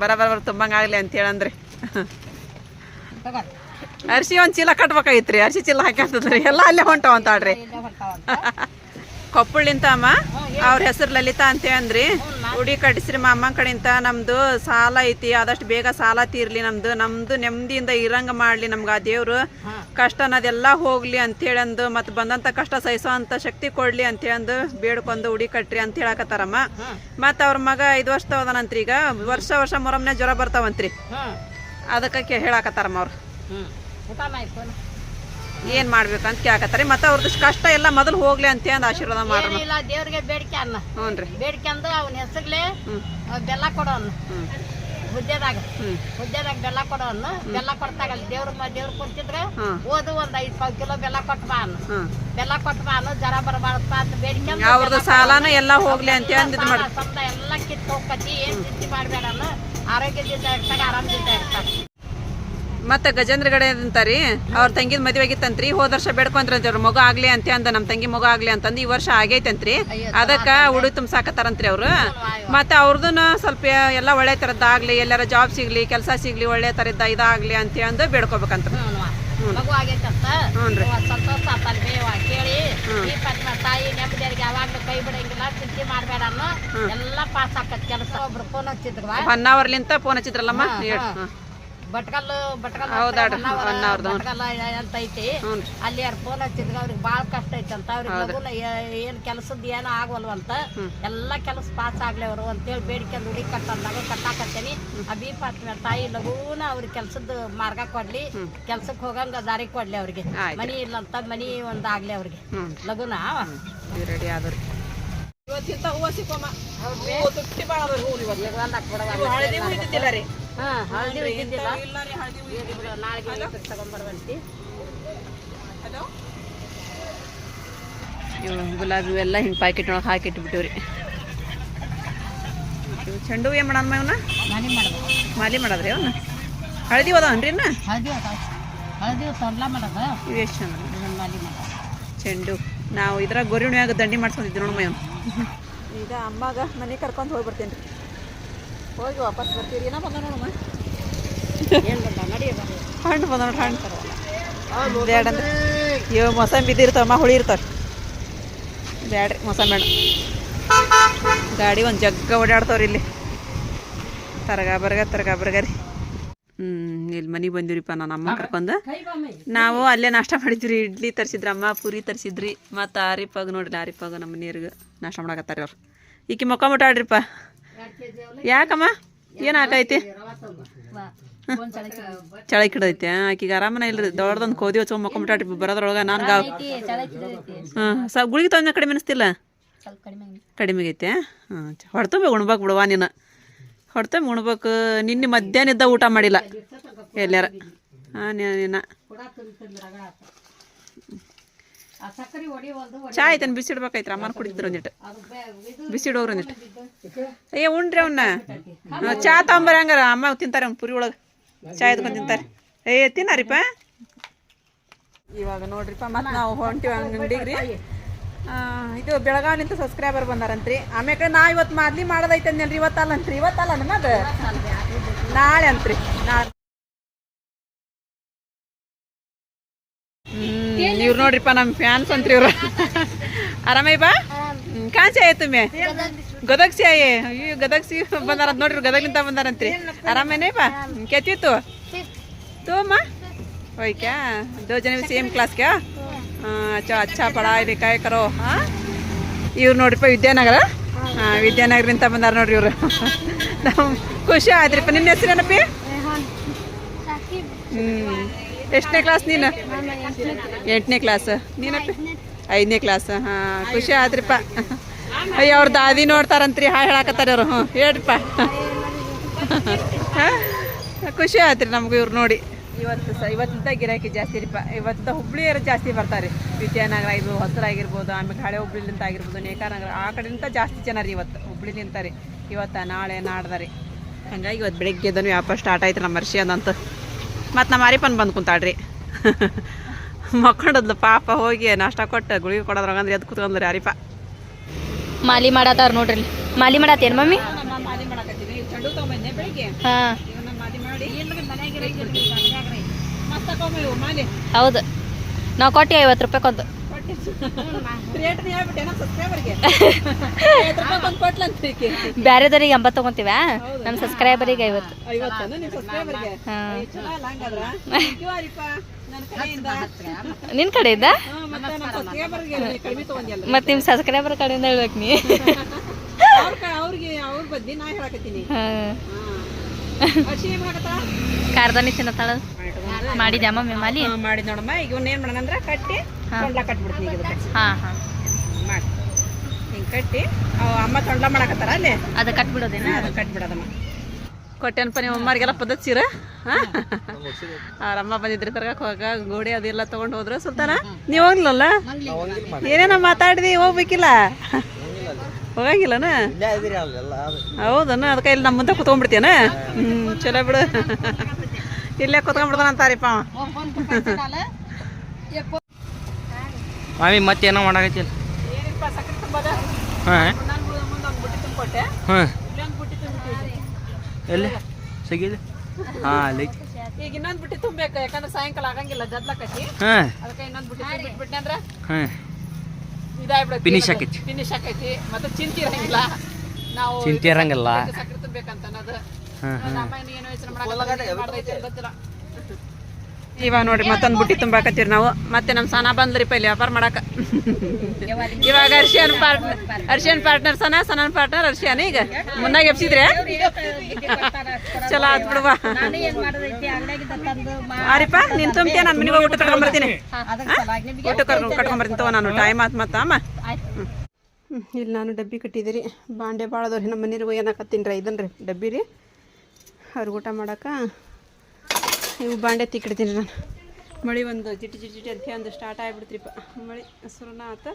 ಬರ ಬರ ತುಂಬಂಗಾಗಲಿ ಅಂತ ತಗೋ ಅರ್ಶಿ ಒಂದು ಚೀಲ ಕಟ್ಬೇಕಾಗಿತ್ರಿ. ಅರ್ಶಿ ಚೀಲ ಹಾಕಿ ಎಲ್ಲ ಅಲ್ಲೇ ಹೊಂಟಾವಂತಾಳ್ರಿ. ಕೊಪ್ಪಳಿಂತ ಅಮ್ಮ? ಅವ್ರ ಹೆಸರು ಲಲಿತಾ ಅಂತ ಅಂದ್ರಿ. ಉಡಿ ಕಟ್ಟಿಸ್ರಿ ಅಮ್ಮ ಕಡೆಯಿಂದ. ನಮ್ದು ಸಾಲ ಐತಿ ಆದಷ್ಟು ಬೇಗ ಸಾಲ ತೀರ್ಲಿ ನಮ್ದು. ನಮ್ದು ನೆಮ್ಮದಿಯಿಂದ ಇರಂಗ ಮಾಡ್ಲಿ ನಮ್ಗೆ ಆ ದೇವ್ರು. ಕಷ್ಟ ಅನ್ನೋದೆಲ್ಲ ಹೋಗ್ಲಿ ಅಂತೇಳಿ ಅಂದು ಮತ್ತು ಬಂದಂಥ ಕಷ್ಟ ಸಹಿಸೋ ಅಂತ ಶಕ್ತಿ ಕೊಡ್ಲಿ ಅಂತೇಳಂದು ಬೇಡ್ಕೊಂಡು ಉಡಿ ಕಟ್ರಿ ಅಂತ ಹೇಳಕತ್ತಾರಮ್ಮ. ಮತ್ತು ಅವ್ರ ಮಗ ಐದು ವರ್ಷ ಹೋದನಂತ್ರಿ ಈಗ. ವರ್ಷ ವರ್ಷ ಮೊರಮ್ನೆ ಜ್ವರ ಬರ್ತಾವಂತ್ರಿ. ಅದಕ್ಕೆ ಹೇಳಾಕತ್ತಾರಮ್ಮ ಅವ್ರು. ಏನು ಮಾಡ್ಬೇಕಂತ ಕೇಳಕತ್ತಾರೆ. ಮತ್ತೆ ಅವ್ರದ್ದು ಕಷ್ಟ ಎಲ್ಲ ಮೊದಲು ಹೋಗ್ಲಿ ಅಂತ ಅಂದ್ ಆಶೀರ್ವಾದ ಮಾಡ್ರಿ ಇಲ್ಲ ದೇವ್ರಿಗೆ ಬೇಡಿಕೆ ಅನ್ನ. ಹ್ಞೂ ರೀ. ಬೇಡ್ಕೊಂಡು ಅವನ ಹೆಸರ್ಲೆ ಬೆಲ್ಲ ಕೊಡೋನು. ಹುದ್ದೆದಾಗ. ಹುದ್ದೆದಾಗ ಬೆಲ್ಲ ಕೊಡೋನ್. ಬೆಲ್ಲ ಕೊಡ್ತಾಗ ಅಲ್ಲಿ ದೇವ್ರ ಮ ದೇವ್ರು ಕೊಡ್ತಿದ್ರೆ ಓದು ಒಂದ್ ಐದ್ ಪಾವ್ ಕಿಲೋ ಬೆಲ್ಲ ಕೊಟ್ಟು ಬಾ ಅನ್ನು ಬೆಲ್ಲ ಕೊಟ್ಟು ಬಾ ಅನ್ನು ಜರ ಬರಬಾರ್ದಪ್ಪ ಅಂತ ಬೇಡಿಕೆ ಅವ್ರದ್ದು ಸಾಲನ ಎಲ್ಲ ಹೋಗ್ಲಿ ಅಂತ ಅಂದ್ ಇದು ಮಾಡಿ. ಎಲ್ಲ ಕಿತ್ತು ಹೋಗ್ಕತಿ ಏನ್ ಚಿಂತೆ ಮಾಡ್ಬೇಡ ಅನ್ನು ಆರೋಗ್ಯದಿಂದ ಇರ್ತಾಗ ಆರಾಮದಿಂದ ಇರ್ತಾಗ ಮತ್ತೆ ಗಜೇಂದ್ರಗಡೆ ಅಂತಾರಿ ಅವ್ರ ತಂಗಿದ ಮದುವೆ ಆಗಿತ್ತಂತ್ರಿ ಹೋದ ವರ್ಷ ಬೇಡ್ಕೊಂತ್ರಂತ್ರಿ ಅವ್ರ ಮಗು ಆಗ್ಲಿ ಅಂತ ಅಂದ ನಮ್ಮ ತಂಗಿ ಮಗ ಆಗ್ಲಿ ಅಂತಂದು ಈ ವರ್ಷ ಆಗೈತಂತ್ರಿ. ಅದಕ್ಕ ಉಡಿ ತುಂಬಸಾಕತ್ತಾರಂತ್ರಿ ಅವ್ರು. ಮತ್ತೆ ಅವ್ರದ್ದು ಸ್ವಲ್ಪ ಎಲ್ಲ ಒಳ್ಳೆ ಥರದ್ದು ಆಗ್ಲಿ ಎಲ್ಲಾರ ಜಾಬ್ ಸಿಗ್ಲಿ ಕೆಲಸ ಸಿಗ್ಲಿ ಒಳ್ಳೆ ತರದ್ದ ಇದಾಗ್ಲಿ ಅಂತ ಅಂದು ಬೇಡ್ಕೋಬೇಕಂತ. ಹೊನ್ನಾವರ್ಲಿಂತ ಮಗು ಆಗೈತಂತ? ಸಂತೋಷ ಕೇಳಿ. ಈ ಪದ್ಮ ತಾಯಿ ನೆಮ್ಮದಿಯರಿಗೆ ಯಾವಾಗ್ಲೂ ಕೈ ಬಿಡಂಗಿಲ್ಲ ಚಿಂತೆ ಮಾಡ್ಬೇಡ ಅನ್ನೋ ಎಲ್ಲ ಪಾಸ್ ಆಕತ್ ಕೆಲಸ. ಒಬ್ರು ಫೋನ್ ಅವರ್ಲಿಂತ ಫೋನ್ ಹಚ್ಚಿದ್ರಲ್ಲಮ್ಮ? ಹ್ಞೂ. ಭಟ್ಕಲ್ಲ ಅಂತ ಐತಿ. ಅಲ್ಲಿ ಯಾರು ಫೋನ್ ಹಚ್ಚಿದ್ರು ಅವ್ರಿಗೆ ಬಾಳ ಕಷ್ಟ ಅಂತ. ಅವ್ರಿಗೆ ಮಗುನ ಏನ್ ಕೆಲಸದ ಏನೋ ಆಗವಲ್ವಂತ ಎಲ್ಲಾ ಕೆಲಸ ಪಾಸ್ ಆಗ್ಲಿ ಅವರು ಅಂತೇಳಿ ಬೇಡಿಕೆ ಹುಡುಗಿ ಕಟ್ಟಂದಾಗ ಕಟ್ಟಾಕತ್ತೇನಿ. ಆ ಬಿ ಪಾತ್ರ ತಾಯಿ ಲಗೂನ ಅವ್ರಿಗೆ ಕೆಲಸದ ಮಾರ್ಗ ಕೊಡ್ಲಿ. ಕೆಲ್ಸಕ್ಕೆ ಹೋಗಂಗ ದಾರಿ ಕೊಡ್ಲಿ ಅವ್ರಿಗೆ. ಮನಿ ಇಲ್ಲ ಅಂತ ಮನಿ ಒಂದ್ ಆಗ್ಲಿ ಅವ್ರಿಗೆ. ಲಘುನ ಲಗುನ? ರೆಡಿ ಆದ್ರಿ. ಇವತ್ತಿಂತ ಹೂವ ಸಿಕ್ಕಮ್ಮ ಇವತ್ತು. ಹಳದಿ ಹೂ ಇದ್ದಿಲ್ಲ ರೀ. ಗುಲಾಬಿ ಎಲ್ಲ ಹಿಂಗೆ ಪ್ಯಾಕೆಟ್ ಒಳಗೆ ಹಾಕಿಟ್ಬಿಟ್ಟಿವ್ರಿ. ಚೆಂಡು ಹೂವು ಏನು ಮಾಡೋಣ ಇವನ್ನ ಮಾಲಿ ಮಾಡೋದ್ರಿ ಅವನ್ನ ಹಳದಿ ಅದಾವನ್ರಿ ಇನ್ನ? ಹಳದಿ ಇವು ಎಷ್ಟು ಚಂದ ಚೆಂಡು ನಾವು ಇದ್ರಾಗ ಗೊರಿಣಿಯಾಗ ದಂಡಿ ಮಾಡ್ಸ್ಕೊಂಡಿದ್ವಿ ನೋಡಮ್ಮ ಇವನ್. ಈಗ ಅಮ್ಮಾಗ ಮನೆ ಕರ್ಕೊಂಡು ಹೋಗಿ ಬರ್ತೇನೆ ರೀ ಹೋಗಿ ವಾಪಸ್ ಬರ್ತೀರಿ? ಏನೋ ಬಂದ ನೋಡಮ್ಮ. ಏನು ಬಂದ? ಹಣ್ಣು ಬಂದ ನೋಡಿ ಹಣ್ಣು. ಬ್ಯಾಡ ಬೇಡಂದ್ರೆ ಇವು ಮೊಸಂಬಿ ಹುಳಿ ಇರ್ತಾವೆ ಬ್ಯಾಡ್ರಿ ಮೊಸಂಬಿ ಹಣ್ಣು. ಗಾಡಿ ಒಂದು ಜಗ್ಗ ಓಡಾಡ್ತಾವ್ರಿ ಇಲ್ಲಿ. ತರಗ ಬರ್ಗ ತರಗ ಬರ್ಗ ರೀ ಹ್ಞೂ ಇಲ್ಲಿ ಮನೆಗೆ ಬಂದಿವ್ರಿಪ್ಪ ನಾನು ಅಮ್ಮ ಕರ್ಕೊಂಡು? ನಾವು ಅಲ್ಲೇ ನಾಷ್ಟ ಮಾಡಿದ್ವಿ ಇಡ್ಲಿ ತರಿಸಿದ್ರಿ ಅಮ್ಮ ಪೂರಿ ತರಿಸಿದ್ರಿ. ಮತ್ತು ಆರಿಪಾಗ ನೋಡ್ರಿ ಆರಿಪಾಗ ನಮ್ಮ ನೀರಿಗೆ ನಾಷ್ಟ ಮಾಡಕತ್ತಾರೆ ಅವ್ರು ಈಕಿ ಮೊಕ್ಕೊಂಬಿಟ್ಟಾಡ್ರಿಪ್ಪ ಯಾಕಮ್ಮ? ಏನು ಹಾಕೈತಿ? ಫೋನ್ ಚಳಕಿ ಚಳಕ್ ಹಿಡೈತೆ ಆಕಿಗೆ ಆರಾಮನ ಇಲ್ರಿ ದೊಡ್ಡದೊಂದು ಕೋದಿ ಹಚ್ಚೋ ಮಕ್ಕೊಂಬಿಟ್ಟಾಟ್ರಿ ಬರೋದ್ರೊಳಗೆ ನಾನು ಗಾವ್ ಹಾಂ ಸ ಗುಳಿಗೆ ತಂದ ಕಡಿಮೆ ಅನಿಸ್ತಿಲ್ಲ? ಕಡಿಮೆ ಐತೆ ಹಾಂ ಹೊಡ್ತಂಬೆ ಉಣ್ಬೇಕು ಬಿಡವಾ ನೀನು. ಹೊಡ್ತಂಬೆ ಉಣ್ಬೇಕು ನಿನ್ನೆ ಮಧ್ಯಾಹ್ನ ಇದ್ದ ಊಟ ಮಾಡಿಲ್ಲ. ಎಲ್ಲಾರ ಹಾಂ ನೀನ ಕುಡ ತಿಂದ್ ತಿಂದ್ ರಗಡ ಆತ. ಆ ಸಕ್ಕರೆ ಹೊಡಿವಲ್ದು ಚಾ ಬಿಸಿ ಬಿಸಿಡ್ಬೇಕೈತ್ರ ಅಮ್ಮನ ಕುಡಿದ್ರು ಒಂದಿಟ್ಟು. ಬಿಸಿ ಇಡೋರು ಇದು ಬಿಸಿಡೋಗ್ರಿ ಒಂದಿಟ್ಟು. ಅಯ್ಯ ಉಂಡ್ರಿ ಅವನ್ನ ಚಾ ತಗೊಂಬರ ಹಂಗಾರ ಅಮ್ಮ ತಿಂತಾರೆ ಅವ್ನು ಪುರಿ ಒಳಗೆ. ಚಾ ಎದ್ಕೊಂಡು ತಿಂತಾರೆ. ಏ ತಿನ್ನಾರಿಪ್ಪ. ಇವಾಗ ನೋಡ್ರಿಪ್ಪ ಮತ್ತೆ ನಾವು ಹೊಂಟಿವಿ ಅಂಗಡಿಗ್ರಿ ಇದು ಇದು ಬೆಳಗಾವಿನಿಂದ ಸಬ್ಸ್ಕ್ರೈಬರ್ ಬಂದಾರಂತ್ರಿ. ಆಮೇಲೆ ನಾ ಇವತ್ತು ಮಾದ್ಲಿ ಮಾಡೋದೈತೆ ಅಂದ್ನಲ್ರಿ ಇವತ್ತಲ್ಲ ಅಂತ್ರಿ ಇವತ್ತಲ್ಲ ನಮ್ಮದು ನಾಳೆ ಅಂತ್ರಿ ನಾಳೆ ಇವ್ರು ನೋಡ್ರಿಪ್ಪ ನಮ್ಮ ಫ್ಯಾನ್ಸ್ ಅಂತ್ರಿ ಇವ್ರು ಆರಾಮೈ ಬಾ ಕಾಂಚೆ ಆಯ್ತು ಮೇ ಗದಗ್ ಸಿ ಆಯೆ ಅಯ್ಯೋ ಗದಗ್ ಸಿ ಬಂದಾರ ನೋಡ್ರಿ ಗದಗ್ಲಿಂದ ಬಂದಾರಂತ್ರಿ ಆರಾಮೇನೆ ಬಾ ಕೆತ್ತಿತ್ತು तो माँ वही क्या दो जने सेम क्लास क्या हाँ, अच्छा अच्छा पढ़ाई लिखाई करो हाँ ಇವ್ರು ನೋಡ್ರಿಪ್ಪ ವಿದ್ಯಾನಗರ ಹಾಂ ವಿದ್ಯಾನಗರದಿಂದ ಬಂದಾರ ನೋಡ್ರಿ ಇವ್ರು ನಾವು ಖುಷಿ ಆಯ್ತ್ರಿಪ್ಪ ನಿನ್ನ ಹೆಸರೇನಪ್ಪಿ ಹ್ಞೂ ಎಷ್ಟನೇ ಕ್ಲಾಸ್ ನೀನು? ಎಂಟನೇ ಕ್ಲಾಸ್ ನೀನಪ್ಪ ಐದನೇ ಕ್ಲಾಸ್ ಹಾಂ, ಖುಷಿ ಆದ್ರಿಪ್ಪ. ಅಯ್ಯ, ಅವ್ರ ದಾದಿ ನೋಡ್ತಾರಂತ್ರಿ ಹಾ ಹೇಳಾಕತ್ತಾರ ಅವರು. ಹ್ಞೂ, ಹೇಳ್ರಿಪ್ಪ? ಖುಷಿ ಆಯ್ತು ರೀ ನಮ್ಗೆ ಇವ್ರು ನೋಡಿ. ಇವತ್ತು ಸ ಇವತ್ತಿಂದ ಗಿರಾಕಿ ಜಾಸ್ತಿ ರೀಪ್ಪ. ಇವತ್ತಿಂದ ಹುಬ್ಳಿಯರು ಜಾಸ್ತಿ ಬರ್ತಾರೆ. ವಿದ್ಯಾನಗರ ಇದು ಹೊಸರಾಗಿರ್ಬೋದು ಆಮೇಲೆ ಹಳೆ ಹುಬ್ಳಿಲಿಂದ ಆಗಿರ್ಬೋದು, ನೇಕಾನಗರ, ಆ ಕಡೆಯಿಂದ ಜಾಸ್ತಿ ಜನ ರೀ ಇವತ್ತು. ಹುಬ್ಳಿ ನಿಂತಾರೆ ಇವತ್ತು ನಾಳೆ ನಾಡ್ದ ರೀ. ಹಂಗಾಗಿ ಇವತ್ತು ಬೆಳಗ್ಗೆ ಎದ್ದನು ವ್ಯಾಪಾರ ಸ್ಟಾರ್ಟ್ ಆಯ್ತು ನಮ್ಮ ಮರ್ಷಿ ಅದಂತ. ಮತ್ತು ನಮ್ಮ ಅರಿಪನ್ ಬಂದು ಕುಂತಾಳ್ರಿ. ಮಕ್ಕೊಂಡದ್ಲು ಪಾಪ ಹೋಗಿ ನಾಷ್ಟ ಕೊಟ್ಟು ಗುಳಿಗೆ ಕೊಡೋದ್ರಾಗಂದ್ರೆ ಎದ್ದು ಕುತ್ಕೊಂಡ್ರಿ ಅರಿಪ. ಮಾಲಿ ಮಾಡತ್ತಾರ ನೋಡ್ರಿ. ಮಾಲಿ ಮಾಡತ್ತೇನು ಮಮ್ಮಿ? ಹೌದು. ನಾವು ಕೊಟ್ಟಿ ಐವತ್ತು ರೂಪಾಯಿ ಕೊಂದು. ಬ್ಯಾರೆದವ್ರಿಗೆ ಎಂಬತ್ತು ತಗೊಂತೀವ? ನಮ್ಮ ಸಬ್ಸ್ಕ್ರೈಬರಿಗೆ ಐವತ್ತು. ನಿನ್ ಕಡೆಯಿಂದ. ಮತ್ತೆ ನಿಮ್ಮ ಸಬ್ಸ್ಕ್ರೈಬರ್ ಕಡೆಯಿಂದ ಹೇಳ್ಬೇಕು ನೀ. ಅವ್ರಿಗೆ ಅವ್ರ ನಾ ಹೇಳಕತ್ತೀನಿ ಹಾಂ ಅರ್ಶಿ ಏನ್ ಮಾಡಕತ್ತ ಕಾರ್ದಾನಿ ತಿನ್ನತ್ತಾಳ ಮಾಡಿದ್ಯಾ ಮಮ್ಮಿ ಮಾಲಿ? ಮಾಡಿದ್ ನೋಡಮ್ಮ. ಈಗ ಇವ್ನ ಏನ್ ಮಾಡೋಣ ಅಂದ್ರೆ ಕಟ್ಟಿ ತೊಂಡ್ಲ ಕಟ್ಬಿಡ್ತೀನಿ ಈಗ ಹಾಂ ಹಾಂ. ಮಾಡಿ. ಹಿಂಗೆ ಕಟ್ಟಿ ಅವ ಅಮ್ಮ ತೊಂಡ್ಲ ಮಾಡಕತ್ತಾರ ಅಲ್ಲಿ? ಅದು ಕಟ್ಬಿಡೋದೇನ? ಅದು ಕಟ್ಬಿಡೋದಮ್ಮ. ಕೊಟ್ಟೆನಪ್ಪ ನಿಮ್ಮ ಅಮ್ಮರಿಗೆಲ್ಲ ಪದ್ಧತಿ ಸೀರ? ಅವ್ರ ಅಮ್ಮ ಬಂದಿದ್ರಿ ತರಗಕ್ಕೆ ಹೋಗ ಗೋಡೆ ಅದೆಲ್ಲ ತೊಗೊಂಡು ಹೋದ್ರು ಸುಲ್ತಾನ? ನೀವು ಹೋಗ್ಲಲ್ಲ ಏನೇನ ಮಾತಾಡಿದಿ ಹೋಗ್ಬೇಕಿಲ್ಲ? ಹೋಗಂಗಿಲ್ಲನ ಹೌದನ? ಅದಕ್ಕೆ ಇಲ್ಲಿ ನಮ್ಮ ಮುಂದೆ ಕುತ್ಕೊಂಡ್ಬಿಡ್ತೇನ ಹ್ಞೂ ಚಲೋ ಬಿಡು. ಇಲ್ಲೇ ಕುತ್ಕೊಂಡ್ಬಿಡ್ತಾನ ಅಂತಾರಿಪ್ಪ. ಮಾಮಿ ಮತ್ತೇನೋ ಮಾಡಾಕತ್ತಿಲ್ಲ ಹಾಂ. ಹಾಂ. ಎಲ್ಲಿ? ಸಿಗಿದೆ ಹಾಂ ಅಲ್ಲಿ ಈಗ ಇನ್ನೊಂದು ಬಿಟ್ಟಿ ತುಂಬಬೇಕು ಯಾಕಂದ್ರೆ ಸಾಯಂಕಾಲ ಆಗಂಗಿಲ್ಲ ಗದ್ಲ ಕಟ್ಟಿ. ಹಾಂ. ಅದಕ್ಕೆ ಇನ್ನೊಂದು ಬುಟ್ಟಿ ಬಿಟ್ಬಿಟ್ಟೆ ಅಂದ್ರೆ? ಹಾಂ. ಇದಾಗ್ಬಿಡುತ್ತೆ Finish ಆಕೈತಿ. ಫಿನಿಶ್ ಆಕೈತಿ ಮತ್ತೆ ಚಿಂತಿ ಇರಂಗಿಲ್ಲ ನಾವು ಚಿಂತೆ ಇರಂಗಿಲ್ಲ ಸಕ್ಕರೆ ತುಂಬಬೇಕಂತ ಅನ್ನೋದು. ನಮ್ಮ ಏನು ಯೋಚನೆ ಇವಾಗ ನೋಡ್ರಿ ಮತ್ತೊಂದು ಬುಟ್ಟಿ ತುಂಬಾಕತ್ತೀರಿ ನಾವು. ಮತ್ತೆ ನಮ್ಮ ಸನ ಬಂದ್ರಿ ಇಲ್ಲಿ ವ್ಯಾಪಾರ ಮಾಡಕ. ಇವಾಗ ಅರ್ಶಿಯನ್ ಪಾರ್ಟ್ನರ್ ಅರ್ಶಿಯನ್ ಪಾರ್ಟ್ನರ್ ಸನ ಸನನ್ ಪಾರ್ಟ್ನರ್ ಅರ್ಶಿಯನ್ ಈಗ. ಮುನ್ನಾಗ ಎಬ್ಸಿದ್ರೆ. ಚಲೋ ಆತ್ ಬಿಡುವ ನಾನು ನೀನ್ ತುಂಬ್ತೀಯ ನಾನು ಮನೆಗೆ ಊಟ ಕರ್ಕೊಂಬರ್ತೀನಿ ಊಟ ಕರ್ಕೊಂಡು ಕಟ್ಕೊಂಬರ್ತೀನಿ ತಗೋ ನಾನು. ಟೈಮ್ ಆತ್ ಮತ್ತ ಅಮ್ಮ. ಆಯ್ತು ಹ್ಮ್, ಇಲ್ಲಿ ನಾನು ಡಬ್ಬಿ ಕಟ್ಟಿದ್ದೀರಿ ಬಾಂಡೆ ಭಾಳದವ್ರಿ ನಮ್ಮ ಮನೆಯವ್ರಿಗೆ ಏನಾಕತ್ತೀನಿ ರೀ ಇದನ್ನ ರೀ ಡಬ್ಬಿ ರೀ. ಅವ್ರಿಗೆ ಊಟ ಮಾಡಕ್ಕೆ ಇವು ಬಾಂಡೆ ತಿಕ್ಕಿಡ್ತೀನಿ ನಾನು. ಮಳೆ ಒಂದು ಜಿಟಿ ಜಿಟಿ ಜಿಟಿ ಅಂತ ಒಂದು ಸ್ಟಾರ್ಟ್ ಆಗಿಬಿಡ್ತೀರಿಪ್ಪ ಮಳೆ ಸುರುನ ಆತ.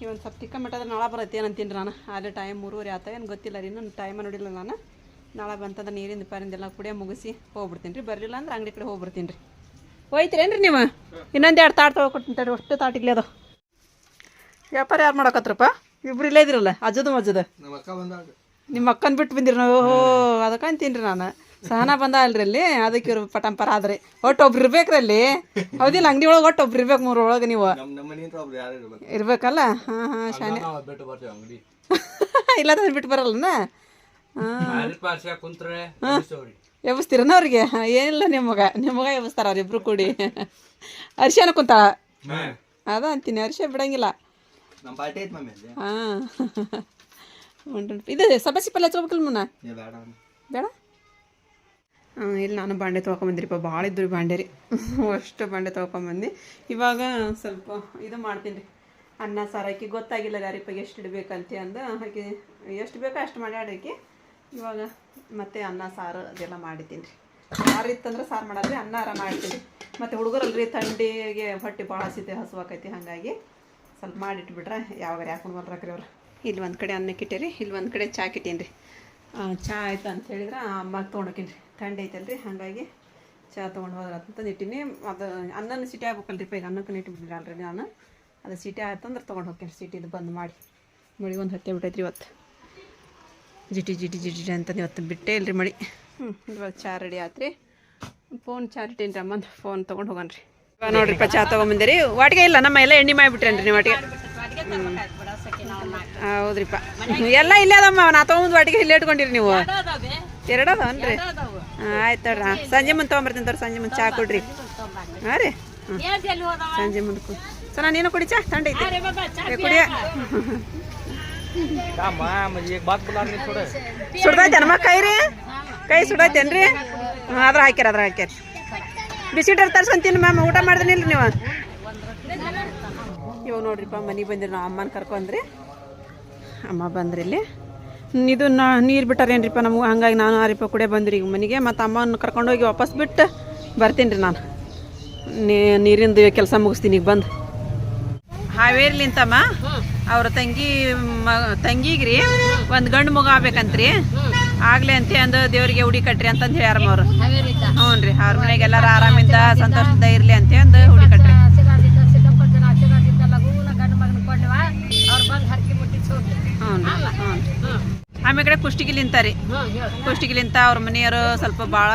ಈ ಒಂದು ಸ್ವಲ್ಪ ತಿಕ್ಕ ಮಟ್ಟದ ನಾಳೆ ಬರತ್ತೆ ಏನಂತೀನಿ ನಾನು? ಆದರೆ ಟೈಮ್ ಮೂರುವರೆ ಆತ. ಏನು ಗೊತ್ತಿಲ್ಲ ರೀ ಇನ್ನೊಂದು ಟೈಮ ನೋಡಿಲ್ಲ ನಾನು. ನಾಳೆ ಬಂತಂದ್ರೆ ನೀರಿಂದ ಪಾರಿಂದೆಲ್ಲ ಕುಡಿಯೋ ಮುಗಿಸಿ ಹೋಗ್ಬಿಡ್ತೀನಿ ರೀ. ಬರಲಿಲ್ಲ ಅಂದ್ರೆ ಅಂಗಡಿ ಕಡೆ ಹೋಗ್ಬಿಡ್ತೀನಿ ರೀ. ಹೋಯ್ತೀರೇನ್ರಿ ನೀವು? ಇನ್ನೊಂದು ಎರಡು ತಾಟ್ ತೊಗೊಕೊಟ್ಟಿಂತಾರೆ ಅಷ್ಟು ತಾಟಿಗ್ಲಿ ಅದು. ವ್ಯಾಪಾರ ಯಾರು ಮಾಡಕತ್ರಪ್ಪ? ಇಬ್ರು ಇಲ್ಲೇ ಇದ್ರಲ್ಲ ಅಜ್ಜದ ಮಜ್ಜದ. ನಿಮ್ಮ ಅಕ್ಕನ ಬಿಟ್ಟು ಬಂದಿರಿ ನಾವು? ಓಹೋ ಅದಕ್ಕೆ ಅಂತೀನಿ ನಾನು. ಸಹನ ಬಂದ ಅಲ್ರಿ ಅಲ್ಲಿ? ಅದಕ್ಕೆ ಇವ್ರ ಪಟಂಪರ ಆದ್ರಿ. ಒಟ್ಟು ಒಬ್ರು ಇರ್ಬೇಕ್ರಿ ಅಲ್ಲಿ? ಹೌದಿಲ್ಲ ಅಂಗಡಿ ಒಳಗೆ ಒಟ್ಟು ಒಬ್ರು ಇರ್ಬೇಕು ಮೂರು ಒಳಗೆ ನೀವು. ಇರ್ಬೇಕಲ್ಲ? ಹಾಂ ಹಾಂ ಶಾನೆ ಇಲ್ಲ ಬಿಟ್ಟು ಬರಲ್ಲನ ಹಾಂ. ಎಬ್ಸ್ತೀರನ ಅವ್ರಿಗೆ? ಏನಿಲ್ಲ ನಿಮ್ಮ ಮಗ. ನಿಮ್ಮ ಮಗ ಎಬ್ಸ್ತಾರ ಅವ್ರಿಬ್ರು ಕೂಡಿ. ಅರ್ಶನ ಕುಂತ ಅದ ಅಂತೀನಿ ಅರ್ಶ ಬಿಡಂಗಿಲ್ಲ. ಹಾಂ. ಇದು ಸಬಸಿ ಪಲ್ಲೆ ಹಚ್ಕೋಬೇಕಲ್ಲ ಮುನ್ನ? ಬೇಡ? ಇಲ್ಲಿ, ನಾನು ಬಾಂಡೆ ತೊಗೊಬಂದಿರಿಪ್ಪ ಭಾಳ ಇದ್ದು ರೀ ಬಾಂಡೆ ರೀ. ಅಷ್ಟು ಬಾಂಡೆ ತೊಗೊಂಬಂದು ಇವಾಗ ಸ್ವಲ್ಪ ಇದು ಮಾಡ್ತೀನಿ ರೀ. ಅನ್ನ, ಸಾರು ಆಕಿ ಗೊತ್ತಾಗಿಲ್ಲ ಯಾರಿಪ್ಪ ಎಷ್ಟು ಇಡಬೇಕಂತ ಅಂದ ಹಾಗೆ, ಎಷ್ಟು ಬೇಕೋ ಅಷ್ಟು ಮಾಡ್ಯಾಡಕ್ಕೆ ಇವಾಗ ಮತ್ತೆ ಅನ್ನ, ಸಾರು ಅದೆಲ್ಲ ಮಾಡಿದ್ದೀನಿ ರೀ. ಸಾರು ಇತ್ತಂದ್ರೆ ಸಾರು ಮಾಡೋದ್ರಿ ಅನ್ನ ಆರ ಮಾಡ್ತೀನಿ ಮತ್ತು ಹುಡುಗರಲ್ರಿ ಥಂಡಿಗೆ ಹೊಟ್ಟೆ ಭಾಳ ಹಸಿತೆ ಹಸುವಾಕೈತಿ ಹಾಗಾಗಿ ಸ್ವಲ್ಪ ಮಾಡಿಟ್ಬಿಟ್ರೆ ಯಾವಾಗ ಯಾಕೊಂಡು ಬರ್ರಾಕ್ರಿ ಅವ್ರು. ಇಲ್ಲಿ ಒಂದು ಕಡೆ ಅನ್ನಕ್ಕೆ ರೀ ಇಲ್ಲಿ ಒಂದು ಕಡೆ ಚಾ ಇಟ್ಟೀನಿ ರೀ. ಚಾ ಆಯ್ತು ಅಂತ ಹೇಳಿದ್ರೆ ಅಮ್ಮಗೆ ತೊಗೊಂಡೋಕೀನಿ ರೀ ಥಂಡಿ ಐತಲ್ರಿ, ಹಾಗಾಗಿ ಚಹಾ ತೊಗೊಂಡು ಹೋದ್ರೆ ಅಂತ ಇಟ್ಟೀನಿ ಅದು ಅನ್ನನ ಸಿಟಿ ಆಗ್ಬೇಕಲ್ರಿ ಈಗ ಅನ್ನಕ್ಕೆ ಇಟ್ಬಿಟ್ಟಿರಿ ಆಲ್ರೆಡಿ ನಾನು. ಅದು ಸಿಟಿ ಆಯ್ತಂದ್ರೆ ತೊಗೊಂಡು ಹೋಗ್ತೀನಿ ಸಿಟಿದು ಬಂದ್ ಮಾಡಿ. ಮಳೆ ಒಂದು ಹತ್ತೆ ಬಿಟ್ಟೈತ್ರಿ ಇವತ್ತು. ಜಿಟಿ ಜಿಟಿ ಜಿಟಿ ಅಂತ ಇವತ್ತು ಬಿಟ್ಟೇ ಇಲ್ರಿ ಮಳಿ. ಹ್ಞೂ ಇವಾಗ ಚಾ ರೆಡಿ ಆತ್ರಿ. ಫೋನ್ ಚಾ ರೆಡಿ ರೀ ಅಮ್ಮಂದು, ಫೋನ್ ತೊಗೊಂಡು ಹೋಗನ್ರಿ. ಇವಾಗ ನೋಡ್ರಿಪ್ಪ ಚಹಾ ತೊಗೊಂಬಂದಿರಿ. ವಾಟಿಗೆ ಇಲ್ಲ, ನಮ್ಮ ಎಲ್ಲ ಎಣ್ಣೆ ಮಾಡಿಬಿಟ್ರೇನ್ರಿ ನೀವು ವಾಟಿಗೆ. ಹೌದ್ರಿಪ್ಪ ಎಲ್ಲ ಇಲ್ಲೇ ಅದಮ್ಮ ನಾ ತೊಗೊಂಬಂದು ವಾಟಿಗೆ ಇಲ್ಲೇ ಇಟ್ಕೊಂಡಿರಿ ನೀವು. ಅದಾವೆ ಎರಡು ಅದಾವನ್ರಿ ಅದಾವು ಆಯ್ತು ನೋಡ್ರಿ ಸಂಜೆ ಮುಂದೆ ತೊಗೊಂಬರ್ತೀನಿ ತೋರಿ ಸಂಜೆ ಮುಂದೆ ಚಾ ಕೊಡ್ರಿ. ಹಾಂ ರೀ? ಸಂಜೆ ಮುಂದೆ ಕುಡಿ ಸೊ ನಾನು ನೀನು ಕುಡಿ ಚಾ ಥಂಡ ಐತೆ. ಕುಡಿಯ? ಸುಡ್ದೈತೆ ನಮ್ಮ ಕೈ ರೀ? ಕೈ ಸುಡೈತೇನ್ರಿ ಹಾಂ ಅದ್ರ ಹಾಕ್ಯಾರ ಅದ್ರ ಹಾಕ್ಯಾರ. ಬಿಸಿಟರ್ ತರ್ಸಂತೀನಿ ಮ್ಯಾಮ್ ಊಟ ಮಾಡಿದ್ನಿಲ್ಲ ನೀವು? ಇವಾಗ ನೋಡ್ರಿಪ್ಪ ಮನೆಗೆ ಬಂದಿರಿ ನಾವು ಅಮ್ಮನ ಕರ್ಕೊಂಡ್ರಿ ಅಮ್ಮ ಬಂದ್ರಿ ಇಲ್ಲಿ. ಇದು ನಾ ನೀರು ಬಿಟ್ಟಾರೇನ್ರಿಪ್ಪ ನಮಗೆ? ಹಂಗಾಗಿ ನಾನು ಆರಿಪ್ಪ ಕೂಡೇ ಬಂದ್ರಿ ಈಗ ಮನೆಗೆ. ಮತ್ತು ಅಮ್ಮನ ಕರ್ಕೊಂಡೋಗಿ ವಾಪಸ್ ಬಿಟ್ಟು ಬರ್ತೀನಿ ರೀ ನಾನು ನೀರಿಂದು ಕೆಲಸ ಮುಗಿಸ್ತೀನಿ ಈಗ ಬಂದು. ಹಾವೇರ್ಲಿಂತಮ್ಮ ಅವ್ರ ತಂಗಿ ಮ ರೀ ಒಂದು ಗಂಡು ಮಗ ಆಗ್ಬೇಕಂತ್ರಿ. ಆಗ್ಲಿ ಅಂತ ಅಂದು ದೇವ್ರಿಗೆ ಉಡಿ ಕಟ್ರಿ ಅಂತಂದು ಹೇಳ್ಯಾರಮ್ಮ ಅವರು. ಹ್ಞೂ ರೀ ಅವ್ರ ಮನೆಗೆ ಎಲ್ಲರೂ ಆರಾಮಿಂದ, ಸಂತೋಷದಿಂದ ಇರಲಿ ಅಂತ ಅಂದು ಹುಡಿ ಕಟ್ರಿ ಆಶೀರ್ವಾದಿದ್ದ ಸಿದ್ದಪ್ಪ ಜನ ಆಶೀರ್ವಾದಿದ್ದ ಲಘುನ ಗಂಡು ಮಗನ ಕೊಡ್ಲವ ಅವ್ರು ಬಂದು ಹರಕೆ ಮುಟ್ಟಿಸಿ ಹೋಗ್ಲಿ ಹ್ಞೂ ರೀ ಹ್ಞೂ ಹ್ಮ್ ಆಮೇಲೆ ಕಡೆ ಕುಷ್ಟಿಗಿಲಿಂತಾರಿ. ಕುಷ್ಟಿಗಿಲಿಂತ ಅವ್ರ ಮನೆಯವರು ಸ್ವಲ್ಪ ಭಾಳ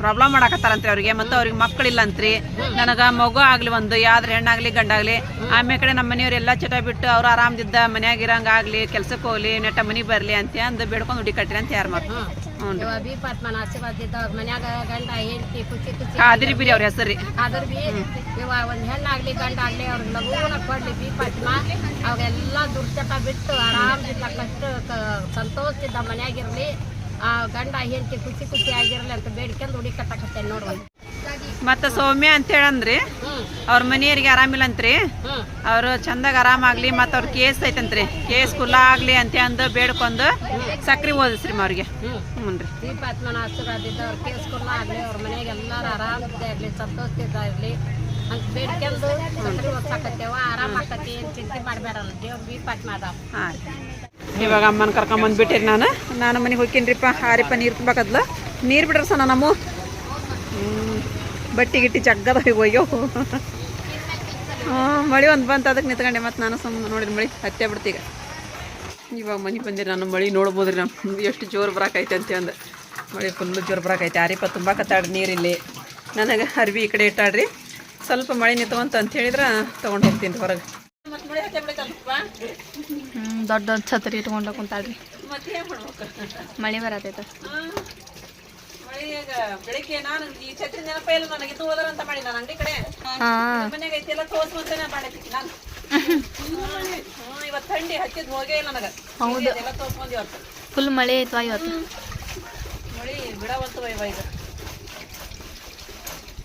ಪ್ರಾಬ್ಲಮ್ ಮಾಡಾಕತ್ತಾರಂತ್ರಿ ಅವ್ರಿಗೆ. ಮತ್ತು ಅವ್ರಿಗೆ ಮಕ್ಕಳಿಲ್ಲ ಅಂತ್ರಿ ನನಗೆ ಮಗು ಆಗಲಿ ಒಂದು ಯಾವ್ದ್ರ ಹೆಣ್ಣಾಗಲಿ ಗಂಡಾಗಲಿ. ಆಮೇಲೆ ಕಡೆ ನಮ್ಮ ಮನೆಯವ್ರು ಎಲ್ಲ ಚಟ ಬಿಟ್ಟು ಅವ್ರು ಆರಾಮದಿದ್ದ ಮನ್ಯಾಗ ಇರಂಗ ಆಗ್ಲಿ ಕೆಲ್ಸಕ್ಕೆ ಹೋಗ್ಲಿ ನೆಟ್ಟ ಮನೆಗೆ ಬರಲಿ ಅಂತ ಅಂದು ಬೇಡ್ಕೊಂಡು ಹುಡಿ ಕಟ್ಟಿರಿ ಅಂತ ಯಾರು ಮಾತು ಬಿ ಪಾತ್ಮನ ಆಶೀರ್ವಾದಿದ್ದ ಅವ್ರ ಮನ್ಯಾಗ ಗಂಡ ಹೆಂಡತಿ ಖುಷಿ ಖುಷಿ ಅದಿರಿ ಬಿರಿ ಅವ್ರ ಹೆಸರು ರೀ. ಅದ್ರ ಬಿ. ಇವ ಒಂದ್ ಹೆಣ್ಣಾಗ್ಲಿ ಗಂಡ ಆಗ್ಲಿ ಅವ್ರ ಲಘುನ ಕೊಡ್ಲಿ ಬಿ ಪದ್ಮ. ಅವಾಗೆಲ್ಲ ದುರ್ಚಟ ಬಿಟ್ಟು ಕಷ್ಟ ಕ- ಸಂತೋಷದಿಂದ ಮನ್ಯಾಗಿರ್ಲಿ. ಆ ಗಂಡ ಹೆಂಡತಿ ಖುಷಿ ಖುಷಿ ಆಗಿರಲಿ ಅಂತ ಬೇಡ್ಕೊಂಡು ಉಡಿ ಕಟ್ಟಕತ್ತೇನೆ ನೋಡುವ ಮತ್ತು ಸೌಮ್ಯ ಅಂತ ಹೇಳಂದ್ರಿ. ಅವ್ರ ಮನೆಯವ್ರಿಗೆ ಆರಾಮಿಲ್ಲ ಅಂತ್ರಿ ಅವರು ಚಂದಾಗ ಆರಾಮಾಗ್ಲಿ ಮತ್ತು ಅವ್ರ ಕೇಸ್ ಐತಂತ್ರಿ. ಕೇಸ್ ಕುಲ್ಲ ಆಗ್ಲಿ ಅಂತ ಅಂದು ಬೇಡ್ಕೊಂಡು ಸಕ್ರಿ ಓದಿಸ್ರಿ ಅವ್ರಿಗೆ. ಹ್ಞೂ ರೀ ದೀಪಾತ್ಮನ ಆಶೀರ್ವಾದಿದ್ದ ಅವ್ರ ಕೇಸ್ಕೊಲ್ಲ ಆಗಲಿ ಅವ್ರ ಮನೆಯಾಗ ಎಲ್ಲಾರು ಆರಾಮದಿಂದ ಇರಲಿ ಸಂತೋಷದಿಂದ ಇರಲಿ. ಅಂತ ಬೇಡ್ಕೊಂಡು ಸಕ್ರೆ ಓದ್ಸಾಕತ್ತೇವ ಆರಾಮ ಆಗ್ತತಿ ಏನು ಚಿಂತೆ ಮಾಡಬೇಡಲ್ಲ ದೇವ್ರ ದೀಪಾತ್ಮ ಅದಾವ ಹಾಂ ಇವಾಗ ಅಮ್ಮನ ಕರ್ಕೊಂಬಂದ್ಬಿಟ್ಟಿರಿ ನಾನು? ನಾನು ಮನೆಗೆ ಹೋಗ್ತೀನಿರಿಪ್ಪ ಆರಿಪ್ಪ ನೀರು ತುಂಬಕದ್ಲ ನೀರು ಬಿಡ್ರಿ ಸಣ್ಣ ನಮ್ಮ. ಬಟ್ಟಿ ಗಿಟ್ಟಿ ಜಗ್ಗದ ಹೋಗ್ಯೋ ಹಾಂ ಮಳೆ ಒಂದು ಬಂತು ಅದಕ್ಕೆ ನಿಂತ್ಕೊಂಡೆ ಮತ್ತು ನಾನು ಸುಮ್ಮನೆ ನೋಡಿರಿ ಮಳೆ ಹತ್ತೆ ಬಿಡ್ತೀಗ ಇವಾಗ ಮನೆ ಬಂದಿರಿ ನಾನು ಮಳೆ ನೋಡ್ಬೋದ್ರಿ ನಮ್ಮ ಎಷ್ಟು ಜೋರು ಬರಾಕೈತೆ ಅಂತ ಅಂದ ಮಳೆ ಫುಲ್ಲು ಜೋರು ಬರಾಕೈತೆ. ಆರಿಪ ತುಂಬ ಕತ್ತಾಡ್ರಿ ನೀರಿಲ್ಲಿ. ನನಗೆ ಅರ್ವಿ ಈ ಕಡೆ ಇಟ್ಟಾಡ್ರಿ ಸ್ವಲ್ಪ ಮಳೆ ನಿಂತ್ಕೊಂತ ಅಂತ ಹೇಳಿದ್ರೆ ತೊಗೊಂಡು ಹೋಗ್ತೀನಿ ಹೊರಗೆ. ಹ್ಞೂ ದೊಡ್ಡ ದೊಡ್ಡ ಛತ್ರಿ ಇಟ್ಕೊಂಡು ಕುಂತಾಳ್ರಿ. ಮಳೆ ಬರತೈತೆ. ಈಗ ಬೆಳಿಗ್ಗೆ ನಾನು ಈ ಛತ್ರಿ ನೆನಪ ಇಲ್ಲ ನನಗೆ ಹೋದ್ರ ಅಂತ ಮಾಡಿ ನಾನು ಅಂಗಡಿ ಕಡೆ. ಮನೆಗೆ ಐತಿ ಎಲ್ಲ ಅಂತಾನೆ ಮಾಡೈತಿ ನಾನು ಇವತ್ತು ಥಂಡಿ ಹಚ್ಚಿದ್ ಹೋಗೇ ಇಲ್ಲ ನನಗ. ಹೌದು. ಎಲ್ಲ ತೋರ್ಸ್ಕೊಂಡ್ ಇವತ್ತು. ಫುಲ್ ಮಳೆ ಐತ್ವಾ ಇವತ್ತು? ಮಳಿ ಬಿಡವಂತು ಇವ ಈಗ.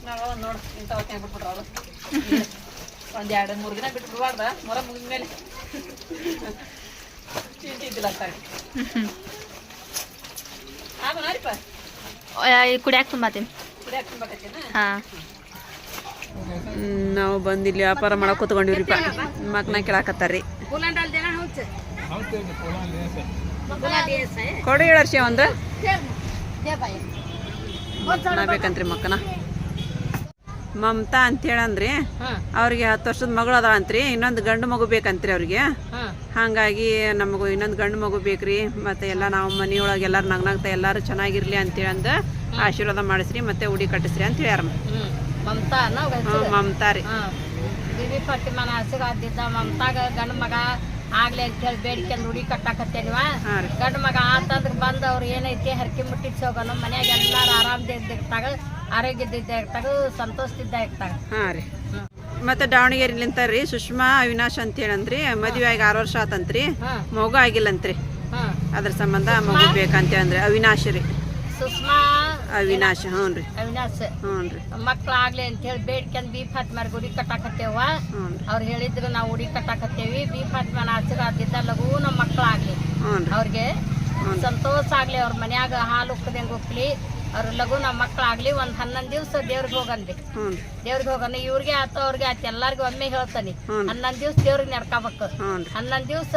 ನಾವು ನೋಡು ಇಂಥ ಹೊತ್ತಿನಾಗ ಬಿಟ್ಬಿಟ್ರು ಅವರು. ಒಂದ್ ಎರಡು ಮೂರು ದಿನ ಬಿಟ್ಟು ಬಿಡಬಾರ್ದ ಮೊರ ಮುಗಿದ ಮೇಲೆ ಚಿಂತೆ ಇದ್ದಿಲ್ಲ ನಾರಿಪ್ಪ ಕುಡಿಯಾಕೆ ತುಂಬಾತೀನಿ ಹಾಂ. ನಾವು ಬಂದಿಲ್ಲಿ ವ್ಯಾಪಾರ ಮಾಡಕ್ಕೆ ಕೂತ್ಕೊಂಡಿವ್ರಿಪ್ಪ ಮಕ್ಕನ ಕೇಳಾಕತ್ತಾರ್ರಿ. ಕೊಡಿ ಹೇಳರ್ಷಿ ಒಂದು. ಬೇಕಂತ್ರಿ ಮಕ್ಕನ. ಮಮತಾ ಅಂತ ಹೇಳಂದ್ರಿ. ಅವ್ರಿಗೆ ಹತ್ತು ವರ್ಷದ ಮಗಳು ಅದಾಳಂತ್ರಿ. ಇನ್ನೊಂದು ಗಂಡು ಮಗು ಬೇಕಂತ್ರಿ ಅವ್ರಿಗೆ. ಹಾಗಾಗಿ ನಮಗೂ ಇನ್ನೊಂದು ಗಂಡು ಮಗು ಬೇಕ್ರಿ. ಮತ್ತೆ ಎಲ್ಲ ನಾವು ಮನೆಯೊಳಗೆ ಎಲ್ಲರೂ ನಗ್ನಾಗ್ತಾ ಎಲ್ಲರೂ ಚೆನ್ನಾಗಿರ್ಲಿ ಅಂತೇಳಿ ಅಂದ ಆಶೀರ್ವಾದ ಮಾಡಿಸ್ರಿ ಮತ್ತೆ ಉಡಿ ಕಟ್ಟಿಸ್ರಿ ಅಂತ ಹೇಳ್ಯಾರ. ಮಮತಾ ಮಮತಾ ರೀ. ಮಮತಾಗ ಗಂಡು ಮಗ ಆಗ್ಲಿ ಅಂತ ಹೇಳಿ ಬೇಡಿಕೆಂದ್ ಕಟ್ಟಾಕತ್ತೇನಿವ? ಹಾಂ ರೀ. ಗಂಡು ಮಗ ಆತಂದ್ರೆ ಬಂದು ಅವ್ರು ಏನೈತಿ ಹರಕೆ ಮುಟ್ಟಿಸಿ ಹೋಗೋಣ ಮನ್ಯಾಗ ಎಲ್ಲಾರು ಆರಾಮದಿದ್ದಾಗ ಆರೋಗ್ಯದಿದ್ದಾಗ ಆರೋಗ್ಯದಿಂದ ಇರ್ತಾಗ ಹಾಂ ರೀ. ಮತ್ತೆ ದಾವಣಗೆರೆಲಿಂತ ರೀ ಸುಷ್ಮಾ ಅವಿನಾಶ್ ಅಂತ ಹೇಳಂದ್ರಿ ಮದುವೆ ಆಗಿ ಆರು ವರ್ಷ ಆತಂತ್ರಿ ಮಗು ಆಗಿಲ್ಲಂತ್ರಿ. ಅದ್ರ ಸಂಬಂಧ ಮಗು ಬೇಕಂತ ಅಂದ್ರೆ ಅವಿನಾಶ್ ರೀ. ಸುಷ್ಮಾ? ಅವಿನಾಶ್ ಹ್ಞೂ ರೀ. ಅವಿನಾಶ್. ಹ್ಞೂ ರೀ. ಅಂತ ಹೇಳಿ ಬೇಡ್ಕೊಂಡ್ ಬಿ ಫಾತ್ಮಾರ್ ಗುಡಿ ಕಟ್ಟಾಕತ್ತೇವ ಅವ್ರು ಹೇಳಿದ್ರು ನಾವು ಉಡಿ ಕಟ್ಟಾಕತ್ತೇವಿ ಬಿ ಫಾತ್ಮಾನ ಆಶೀರ್ವಾದಿದ್ದ ಲಘು ನಮ್ಮ ಮಕ್ಕಳಾಗ್ಲಿ ಅವ್ರಿಗೆ ಸಂತೋಷ ಆಗ್ಲಿ ಅವ್ರ ಮನ್ಯಾಗ ಹಾಲು ಉಕ್ಕದಂಗೆ ಉಕ್ಲಿ ಅವ್ರ ಲಘು ನಮ್ಮ ಮಕ್ಕಳಾಗ್ಲಿ ಒಂದ್ ಹನ್ನೊಂದ್ ದಿವ್ಸ ದೇವ್ರಿಗೆ ಹೋಗನ್ರಿ ದೇವ್ರಿಗೆ ಹೋಗಣ ಇವ್ರಿಗೆ ಆತ ಅವ್ರಿಗೆ ಆತ ಎಲ್ಲಾರ್ಗು ಒಮ್ಮೆ ಹೇಳ್ತಾನೆ. ಹನ್ನೊಂದು ದಿವ್ಸ ದೇವ್ರಿಗೆ ನಡ್ಕೋಬೇಕು ಹನ್ನೊಂದ್ ದಿವ್ಸ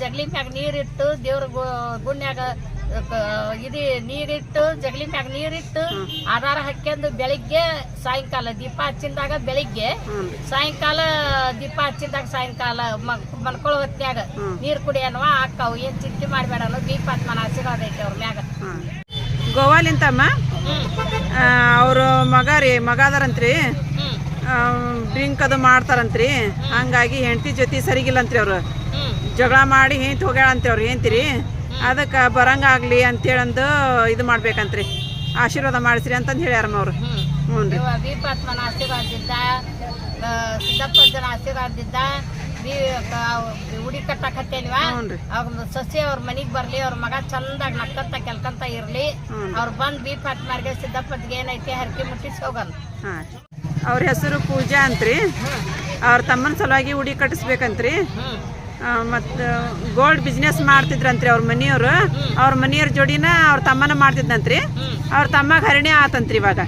ಜಗ್ಲಿ ಮ್ಯಾಗ ನೀರಿಟ್ಟು ದೇವ್ರ ಗುಣ್ಯಾಗ ಇದು ನೀರಿಟ್ಟು ಜಗಲಿ ಮ್ಯಾಗ ನೀರಿಟ್ಟು ಆಧಾರ ಹಾಕ್ಯಂದು ಬೆಳಿಗ್ಗೆ ಸಾಯಂಕಾಲ ದೀಪ ಹಚ್ಚಿದಾಗ ಬೆಳಿಗ್ಗೆ ಸಾಯಂಕಾಲ ದೀಪ ಹಚ್ಚಿದಾಗ ಸಾಯಂಕಾಲ ಮನ್ಕೊಳ್ಳೋ ಹೊತ್ನ್ಯಾಗ ನೀರು ಕುಡಿಯನವ ಹಾಕವು ಏನ್ ಚಿಂತೆ ಮಾಡ್ಬೇಡ ಅನ್ನೋ ದೀಪ ಆತ್ಮನ ಆಶೀರ್ವಾದ ಐತೆ ಅವ್ರ ಮ್ಯಾಗ. ಗೋವಾಲಿಂತಮ್ಮ ಅವರು ಮಗ ರೀ ಮಗ ಅದಾರಂತ್ರಿ. ಡ್ರಿಂಕ್ ಅದು ಮಾಡ್ತಾರಂತ್ರಿ. ಹಂಗಾಗಿ ಹೆಂಡತಿ ಜೊತೆ ಸರಿಗಿಲ್ಲಂತ್ರಿ ಅವ್ರು. ಜಗಳ ಮಾಡಿ ಹೆಂಟ್ ಹೋಗ್ಯಾಳಂತ್ರಿ ಅವ್ರು ಹೆಂಡ್ತಿರಿ ಅದಕ್ಕೆ ಬರಂಗಾಗ್ಲಿ ಅಂತೇಳಂದು ಇದು ಮಾಡ್ಬೇಕಂತ್ರಿ. ಆಶೀರ್ವಾದ ಮಾಡಿಸ್ರಿ ಅಂತಂದು ಹೇಳ್ಯಾರ ಅವ್ರು. ಹ್ಞೂ ರೀ. ಇವ ಆಶೀರ್ವಾದದಿಂದ ಹತ್ಮನ ಆಶೀರ್ವಾದಿದ್ದ ಉಡಿ ಕಟ್ಟಾಕತ್ತೇನಿವ? ಅವ್ರ ಸಸಿ ಅವ್ರ ಮನಿಗ್ ಬರ್ಲಿ ಅವ್ರ ಮಗ ಚಂದಾಗ ನಕ್ಕಂತ ಕೆಲ್ಕಂತ ಇರ್ಲಿ. ಅವ್ರ ಬಂದ್ ಬಿ ಮಾರ್ಗ ಸಿದ್ದಪ್ಪದ್ಗೆ ಏನೈತಿ ಹರಕೆ ಮುಟ್ಟಿಸಿ ಹೋಗನ್. ಹಾಂ ಅವ್ರ ಹೆಸರು ಪೂಜಾ ಅಂತ್ರಿ. ಅವ್ರ ತಮ್ಮನ ಸಲುವಾಗಿ ಉಡಿ ಕಟ್ಟಿಸ್ಬೇಕಂತ್ರಿ. ಮತ್ತು ಗೋಲ್ಡ್ ಬಿಸ್ನೆಸ್ ಮಾಡ್ತಿದ್ರಂತ್ರಿ ಅವ್ರ ಮನೆಯವರು. ಅವ್ರ ಮನೆಯವ್ರ ಜೋಡಿನ ಅವ್ರ ತಮ್ಮನ ಮಾಡ್ತಿದ್ನಂತ್ರಿ. ಹ್ಮ್ ಅವ್ರ ತಮ್ಮಗೆ ಹರಣೆ ಆತಂತ್ರಿ ಇವಾಗ.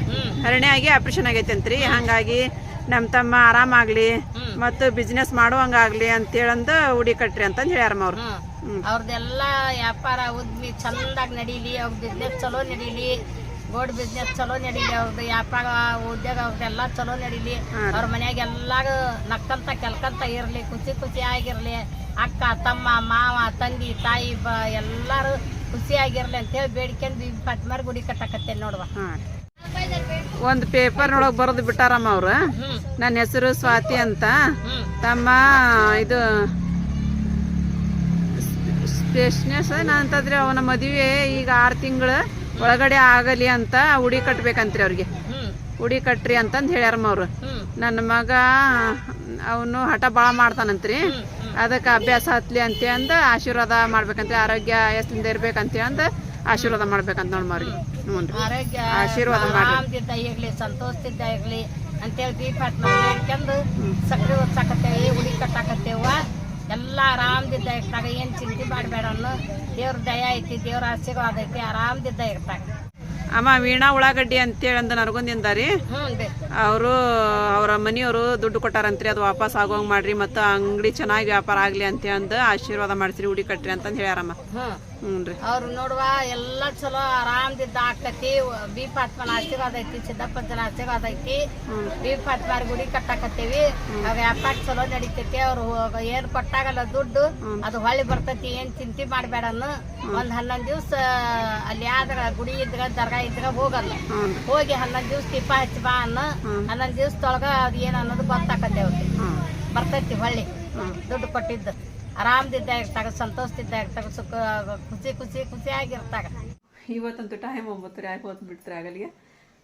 ಹರಣಿ ಆಗಿ ಆಪ್ರೇಷನ್ ಆಗೈತಂತ್ರಿ. ಹಾಗಾಗಿ ನಮ್ಮ ತಮ್ಮ ಆರಾಮಾಗ್ಲಿ. ಮತ್ತು ಬಿಸ್ನೆಸ್ ಮಾಡುವಂಗಾಗ್ಲಿ ಅಂತೇಳಂದು ಉಡಿ ಕಟ್ರಿ ಅಂತಂದು ಹೇಳ್ಯಾರಮ್ಮ ಅವ್ರು. ಅವ್ರದ್ದೆಲ್ಲ ವ್ಯಾಪಾರ ಉದ್ಮಿ ಚಂದಾಗಿ ನಡೀಲಿ, ಅವ್ರ ಬಿಸ್ನೆಸ್ ಚಲೋ ನಡೀಲಿ. ಗೋಲ್ಡ್ ಬಿಸ್ನೆಸ್ ಚಲೋ ನಡೀಲಿ ಅವ್ರದ್ದು ವ್ಯಾಪಾರ ಉದ್ಯೋಗ ಅವ್ರದ್ದೆಲ್ಲ ಚಲೋ ನಡೀಲಿ. ಅವ್ರ ಮನ್ಯಾಗ ಎಲ್ಲಾರು ನಕ್ಕಂತ ಕೆಲ್ಕಂತ ಇರ್ಲಿ ಖುಷಿ ಖುಷಿ ಆಗಿರ್ಲಿ. ಅಕ್ಕ ತಮ್ಮ ಮಾವ ತಂಗಿ ತಾಯಿ ಬ ಎಲ್ಲಾರು ಖುಷಿಯಾಗಿರ್ಲಿ ಅಂತೇಳಿ ಬೇಡ್ಕೊಂಡು ಫಾತ್ಮಾರ್ ಗುಡಿ ಕಟ್ಟಕತ್ತೇನೆ ನೋಡುವ. ಹಾಂ ಪೇಪರ್ ಪೇಪರ್ನೊಳಗೆ ಬರೆದು ಬಿಟ್ಟಾರಮ್ಮ ಅವ್ರು. ನನ್ನ ಹೆಸರು ಸ್ವಾತಿ ಅಂತ. ತಮ್ಮ ಇದು ಸ್ಪೆಷನೆಸ್ ಅಂತಂದ್ರೆ ಅವನ ಮದುವೆ ಈಗ ಆರು ತಿಂಗಳು. ಒಳಗಡೆ ಆಗಲಿ ಅಂತ ಉಡಿ ಕಟ್ಬೇಕಂತ್ರಿ ಅವ್ರಿಗೆ. ಉಡಿ ಕಟ್ರಿ ಅಂತಂದು ಹೇಳ್ಯಾರಮ್ಮ ಅವರು. ನನ್ನ ಮಗ ಅವನು ಹಠ ಭಾಳ ಮಾಡ್ತಾನಂತ್ರಿ. ಅದಕ್ಕೆ ಅಭ್ಯಾಸ ಹತ್ಲಿ ಅಂತ ಅಂದ ಆಶೀರ್ವಾದ ಮಾಡ್ಬೇಕಂತ ಆರೋಗ್ಯ ಎಷ್ಟಿಂದ ಇರ್ಬೇಕಂತ ಅಂದ ಆಶೀರ್ವಾದ ಮಾಡ್ಬೇಕಂತ ನೋಡಿ ಅವ್ರಿಗೆ. ಹ್ಞೂ ಆಶೀರ್ವಾದ ಮಾಡಿ ಇರ್ಲಿ ಇರ್ಲಿ ಅಂತೇಳಿ ದೀಪ ಹೇಳ್ಕೊಂಡು ಸಕ್ಕರೆ ಒತ್ಸಾಕತ್ತೇವಿ ಉಡಿ ಕಟ್ಟಾಕತ್ತೇವ. ಎಲ್ಲ ಆರಾಮದಿದ್ದ ಇರ್ತಾಗ ಏನ್ ಚಿಂತೆ ಮಾಡಬೇಡ ಅನ್ನೋ. ದೇವ್ರ ದಯ ಐತಿ ದೇವ್ರ ಆಶೀರ್ವಾದ ಐತಿ ಆರಾಮದಿದ್ದ ಇರ್ತಾಗ. ಅಮ್ಮ ವೀಣಾ ಉಳ್ಳಾಗಡ್ಡಿ ಅಂತೇಳಿ ಅಂದ ನರಗುಂದಿಂದ ರೀ? ಅವರು ಅವರ ಮನೆಯವರು ದುಡ್ಡು ಕೊಟ್ಟಾರಂತ್ರಿ ಅದು ವಾಪಸ್ ಆಗೋಂಗ್ ಮಾಡ್ರಿ ಮತ್ತು ಅಂಗಡಿ ಚೆನ್ನಾಗಿ ವ್ಯಾಪಾರ ಆಗಲಿ ಅಂತ ಅಂದು ಆಶೀರ್ವಾದ ಮಾಡಿಸ್ರಿ ಉಡಿ ಕಟ್ರಿ ಅಂತಂದು ಹೇಳ್ಯಾರಮ್ಮ. ಅವ್ರು ನೋಡುವ ಎಲ್ಲ ಚಲೋ ಆರಾಮದಿದ್ದ ಆಕತಿ ಬಿ ಪಾತ್ಮನ ಆಶೀರ್ವಾದ ಐತಿ ಸಿದ್ದಪ್ಪನ ಆಶೀರ್ವಾದ ಐತಿ. ಬಿ ಪಾತ್ಮಾರ ಗುಡಿ ಕಟ್ಟಾಕತ್ತೇವಿ. ವ್ಯಾಪಾರ ಚಲೋ ನಡಿತೈತಿ ಅವ್ರು ಏನ್ ಕೊಟ್ಟಾಗಲ್ಲ ದುಡ್ಡು ಅದು ಹೊಳ್ಳಿ ಬರ್ತೈತಿ ಏನ್ ಚಿಂತೆ ಮಾಡ್ಬೇಡ ಅನ್ನು ಒಂದ್ ಹನ್ನೊಂದ್ ದಿವ್ಸ ಅಲ್ಲಿ ಆದ್ರ ಗುಡಿ ಇದ್ರ ದರ್ಗಾ ಇದ್ರ ಹೋಗಲ್ಲ. ಹೋಗಿ ಹನ್ನೊಂದ್ ದಿವ್ಸ ದೀಪ ಹಚ್ಚಿ ಬಾ ಅನ್ನ. ಹನ್ನೊಂದ್ ದಿವ್ಸದೊಳಗ ಅದ್ ಏನ್ ಅನ್ನೋದು ಗೊತ್ತಾಕತ್ತೆ ಅವ್ರಿಗೆ. ಬರ್ತೈತಿ ಹೊಳ್ಳಿ. ದುಡ್ಡು ಕೊಟ್ಟಿದ್ದು. ಆರಾಮದಿದ್ದ ಇರ್ತಾಗ ಸಂತೋಷದಿದ್ದ ಇರ್ತಾಗ ಸುಖ ಖುಷಿ ಖುಷಿ ಖುಷಿಯಾಗಿರ್ತಾಗ ಇವತ್ತಂತೂ ಟೈಮ್ ಒಂಬತ್ತುವರೆ ಆಗಿ ಹೋದ್ ಬಿಡ್ತಾರೆ ಆಗಲಿಗೆ.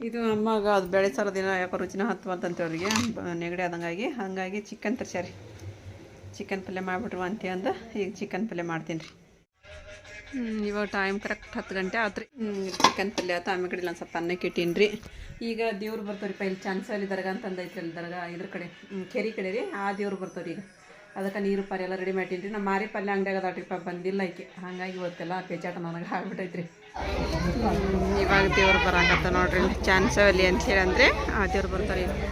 ಇದು ಅಮ್ಮಗೆ ಅದು ಬೆಳೆ ಸರ ದಿನ ಯಾಕೋ ರುಚಿನ ಹತ್ತುವಂತಂತ ಅವ್ರಿಗೆ ಬ- ನೆಗಡಿ ಆದಂಗಾಗಿ. ಹಾಗಾಗಿ ಚಿಕನ್ ತರ್ಸ್ಯಾರಿ ಚಿಕನ್ ಪಲ್ಯ ಮಾಡಿಬಿಟ್ರು ಅಂತ ಅಂದು, ಈಗ ಚಿಕನ್ ಪಲ್ಯ ಮಾಡ್ತೀನಿ ರೀ. ಇವಾಗ ಟೈಮ್ ಕರೆಕ್ಟ್ ಹತ್ತು ಗಂಟೆ ಆತ್ರಿ. ಚಿಕನ್ ಪಲ್ಯ ಆಯ್ತು ಆಮೇಲೆ ಕಡೆ ಒಂದು ಸ್ವಲ್ಪ ಅನ್ನಕ್ಕೆ ಇಟ್ಟೀನಿ ರೀ. ಈಗ ದೇವ್ರು ಬರ್ತವ್ರಿ ಇಲ್ಲಿ ಚಾನ್ಸಲ್ಲಿ ದರ್ಗ ಅಂತಂದೈತ್ರಿ ಅಲ್ಲಿ ದರ್ಗ ಇದ್ರ ಕಡೆ ಕೆರೆ ಕಡೆ ರೀ. ಆ ದೇವ್ರು ಬರ್ತಾವ್ರಿ ಈಗ ಅದಕ್ಕೆ ನೀರು ಪಾರಿ ಎಲ್ಲ ರೆಡಿ ರೀ. ನಮ್ಮ ಮಾರಿ ಪಲ್ಯ ಅಂಗಡಿಯಾಗ ಅದಾಟ್ರಿಪ್ಪ ಬಂದಿಲ್ಲ ಐಕೆ ಹಾಗಾಗಿ ಇವತ್ತೆಲ್ಲ ಪೇಚಾಟ ನನಗೆ ಆಗ್ಬಿಟ್ಟೈತ್ರಿ. ಇವಾಗ ದೇವ್ರು ಬರಂಗತ್ತ ನೋಡ್ರಿ ಚಾನ್ಸಲ್ಲಿ ಅಂತ ಹೇಳಿ ಅಂದರೆ ಆ ದೇವ್ರು ಬರ್ತಾರೆ ಅಂದ್ರೆ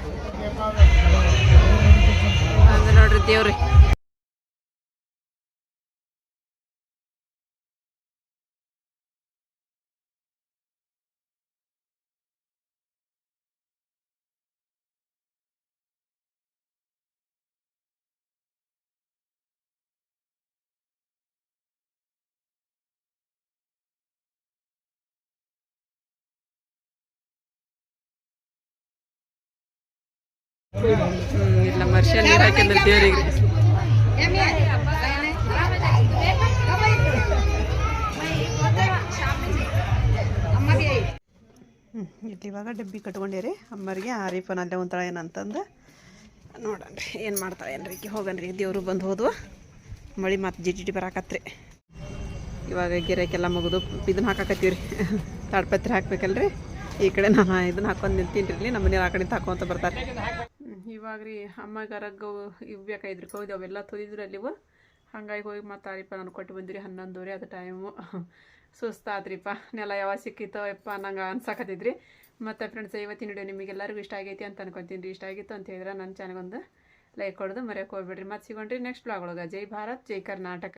ಅದು ನೋಡ್ರಿ ದೇವ್ರಿ. ಇಲ್ಲ ನೀರು ಹಾಕಿದ್ರೆ ದೇವರಿಗೆ. ಇಲ್ಲಿ ಇವಾಗ ಡಬ್ಬಿ ಕಟ್ಕೊಂಡಿರಿ. ಅಮ್ಮರಿಗೆ ಆರಿಫನ್ ಅಲ್ಲೇ ಒಂಥರ ಏನಂತಂದು ನೋಡನ್ರಿ, ಏನು ಮಾಡ್ತಾಳೆ ಏನ್ರಿ ಹೋಗನ್ರಿ, ದೇವರು ಬಂದು ಹೋದ್ವು? ಮಳೆ ಮತ್ತು ಜಿಟಿ ಬರಾಕತ್ರಿ. ಇವಾಗ ಗಿರಾಕೆಲ್ಲ ಮುಗಿದು ಇದನ್ನ ಹಾಕಾಕತ್ತೀವಿ ರೀ ತಾಡ್ಪತ್ರಿ ಹಾಕ್ಬೇಕಲ್ರಿ. ಈ ಕಡೆ ನಾನು ಇದನ್ನ ಹಾಕೊಂಡು ನಿಂತೀನಿ ರೀ ನಮ್ಮ ಮನೇಲಿ ಆ ಕಡೆ ಹಾಕೊಂತ ಬರ್ತಾರೆ. ಇವಾಗ ರೀ ಅಮ್ಮಗೆ ಗೌ ಇವು ಬೇಕಾಯಿದ್ರಿ ಕೌದಿ ಅವೆಲ್ಲ ತೊದಿದ್ರು ಅಲ್ಲಿವು ಹಂಗಾಗಿ ಹೋಗಿ ಮಾತಾಡಿಪ್ಪ ನಾನು ಕೊಟ್ಟು ಬಂದಿರಿ ಹನ್ನೊಂದುವರೆ ಅದು ಟೈಮು ಸುಸ್ತಾದ್ರಿಪ್ಪ ನೆಲ ಯಾವಾಗ ಸಿಕ್ಕಿತ್ತೋ ಯಪ್ಪ ನಂಗೆ ಅನ್ಸಕತ್ತಿದ್ರಿ. ಮತ್ತು ಫ್ರೆಂಡ್ಸ್ ಇವತ್ತಿನ ವಿಡಿಯೋ ನಿಮಗೆಲ್ಲರಿಗೂ ಇಷ್ಟ ಆಗೈತಿ ಅಂತ ಅನ್ಕೊತೀನಿ ರೀ. ಇಷ್ಟ ಆಗಿತ್ತು ಅಂತ ಹೇಳಿದ್ರೆ ನನ್ನ ಚಾನಲ್ಗೊಂದು ಲೈಕ್ ಕೊಡೋದು ಮರೆಯೋಕೆ ಹೋಗ್ಬೇಡ್ರಿ. ಮತ್ತು ಸಿಗೋಣ್ರಿ ನೆಕ್ಸ್ಟ್ ಬ್ಲಾಗ್ ಒಳಗೆ. ಜೈ ಭಾರತ್, ಜೈ ಕರ್ನಾಟಕ.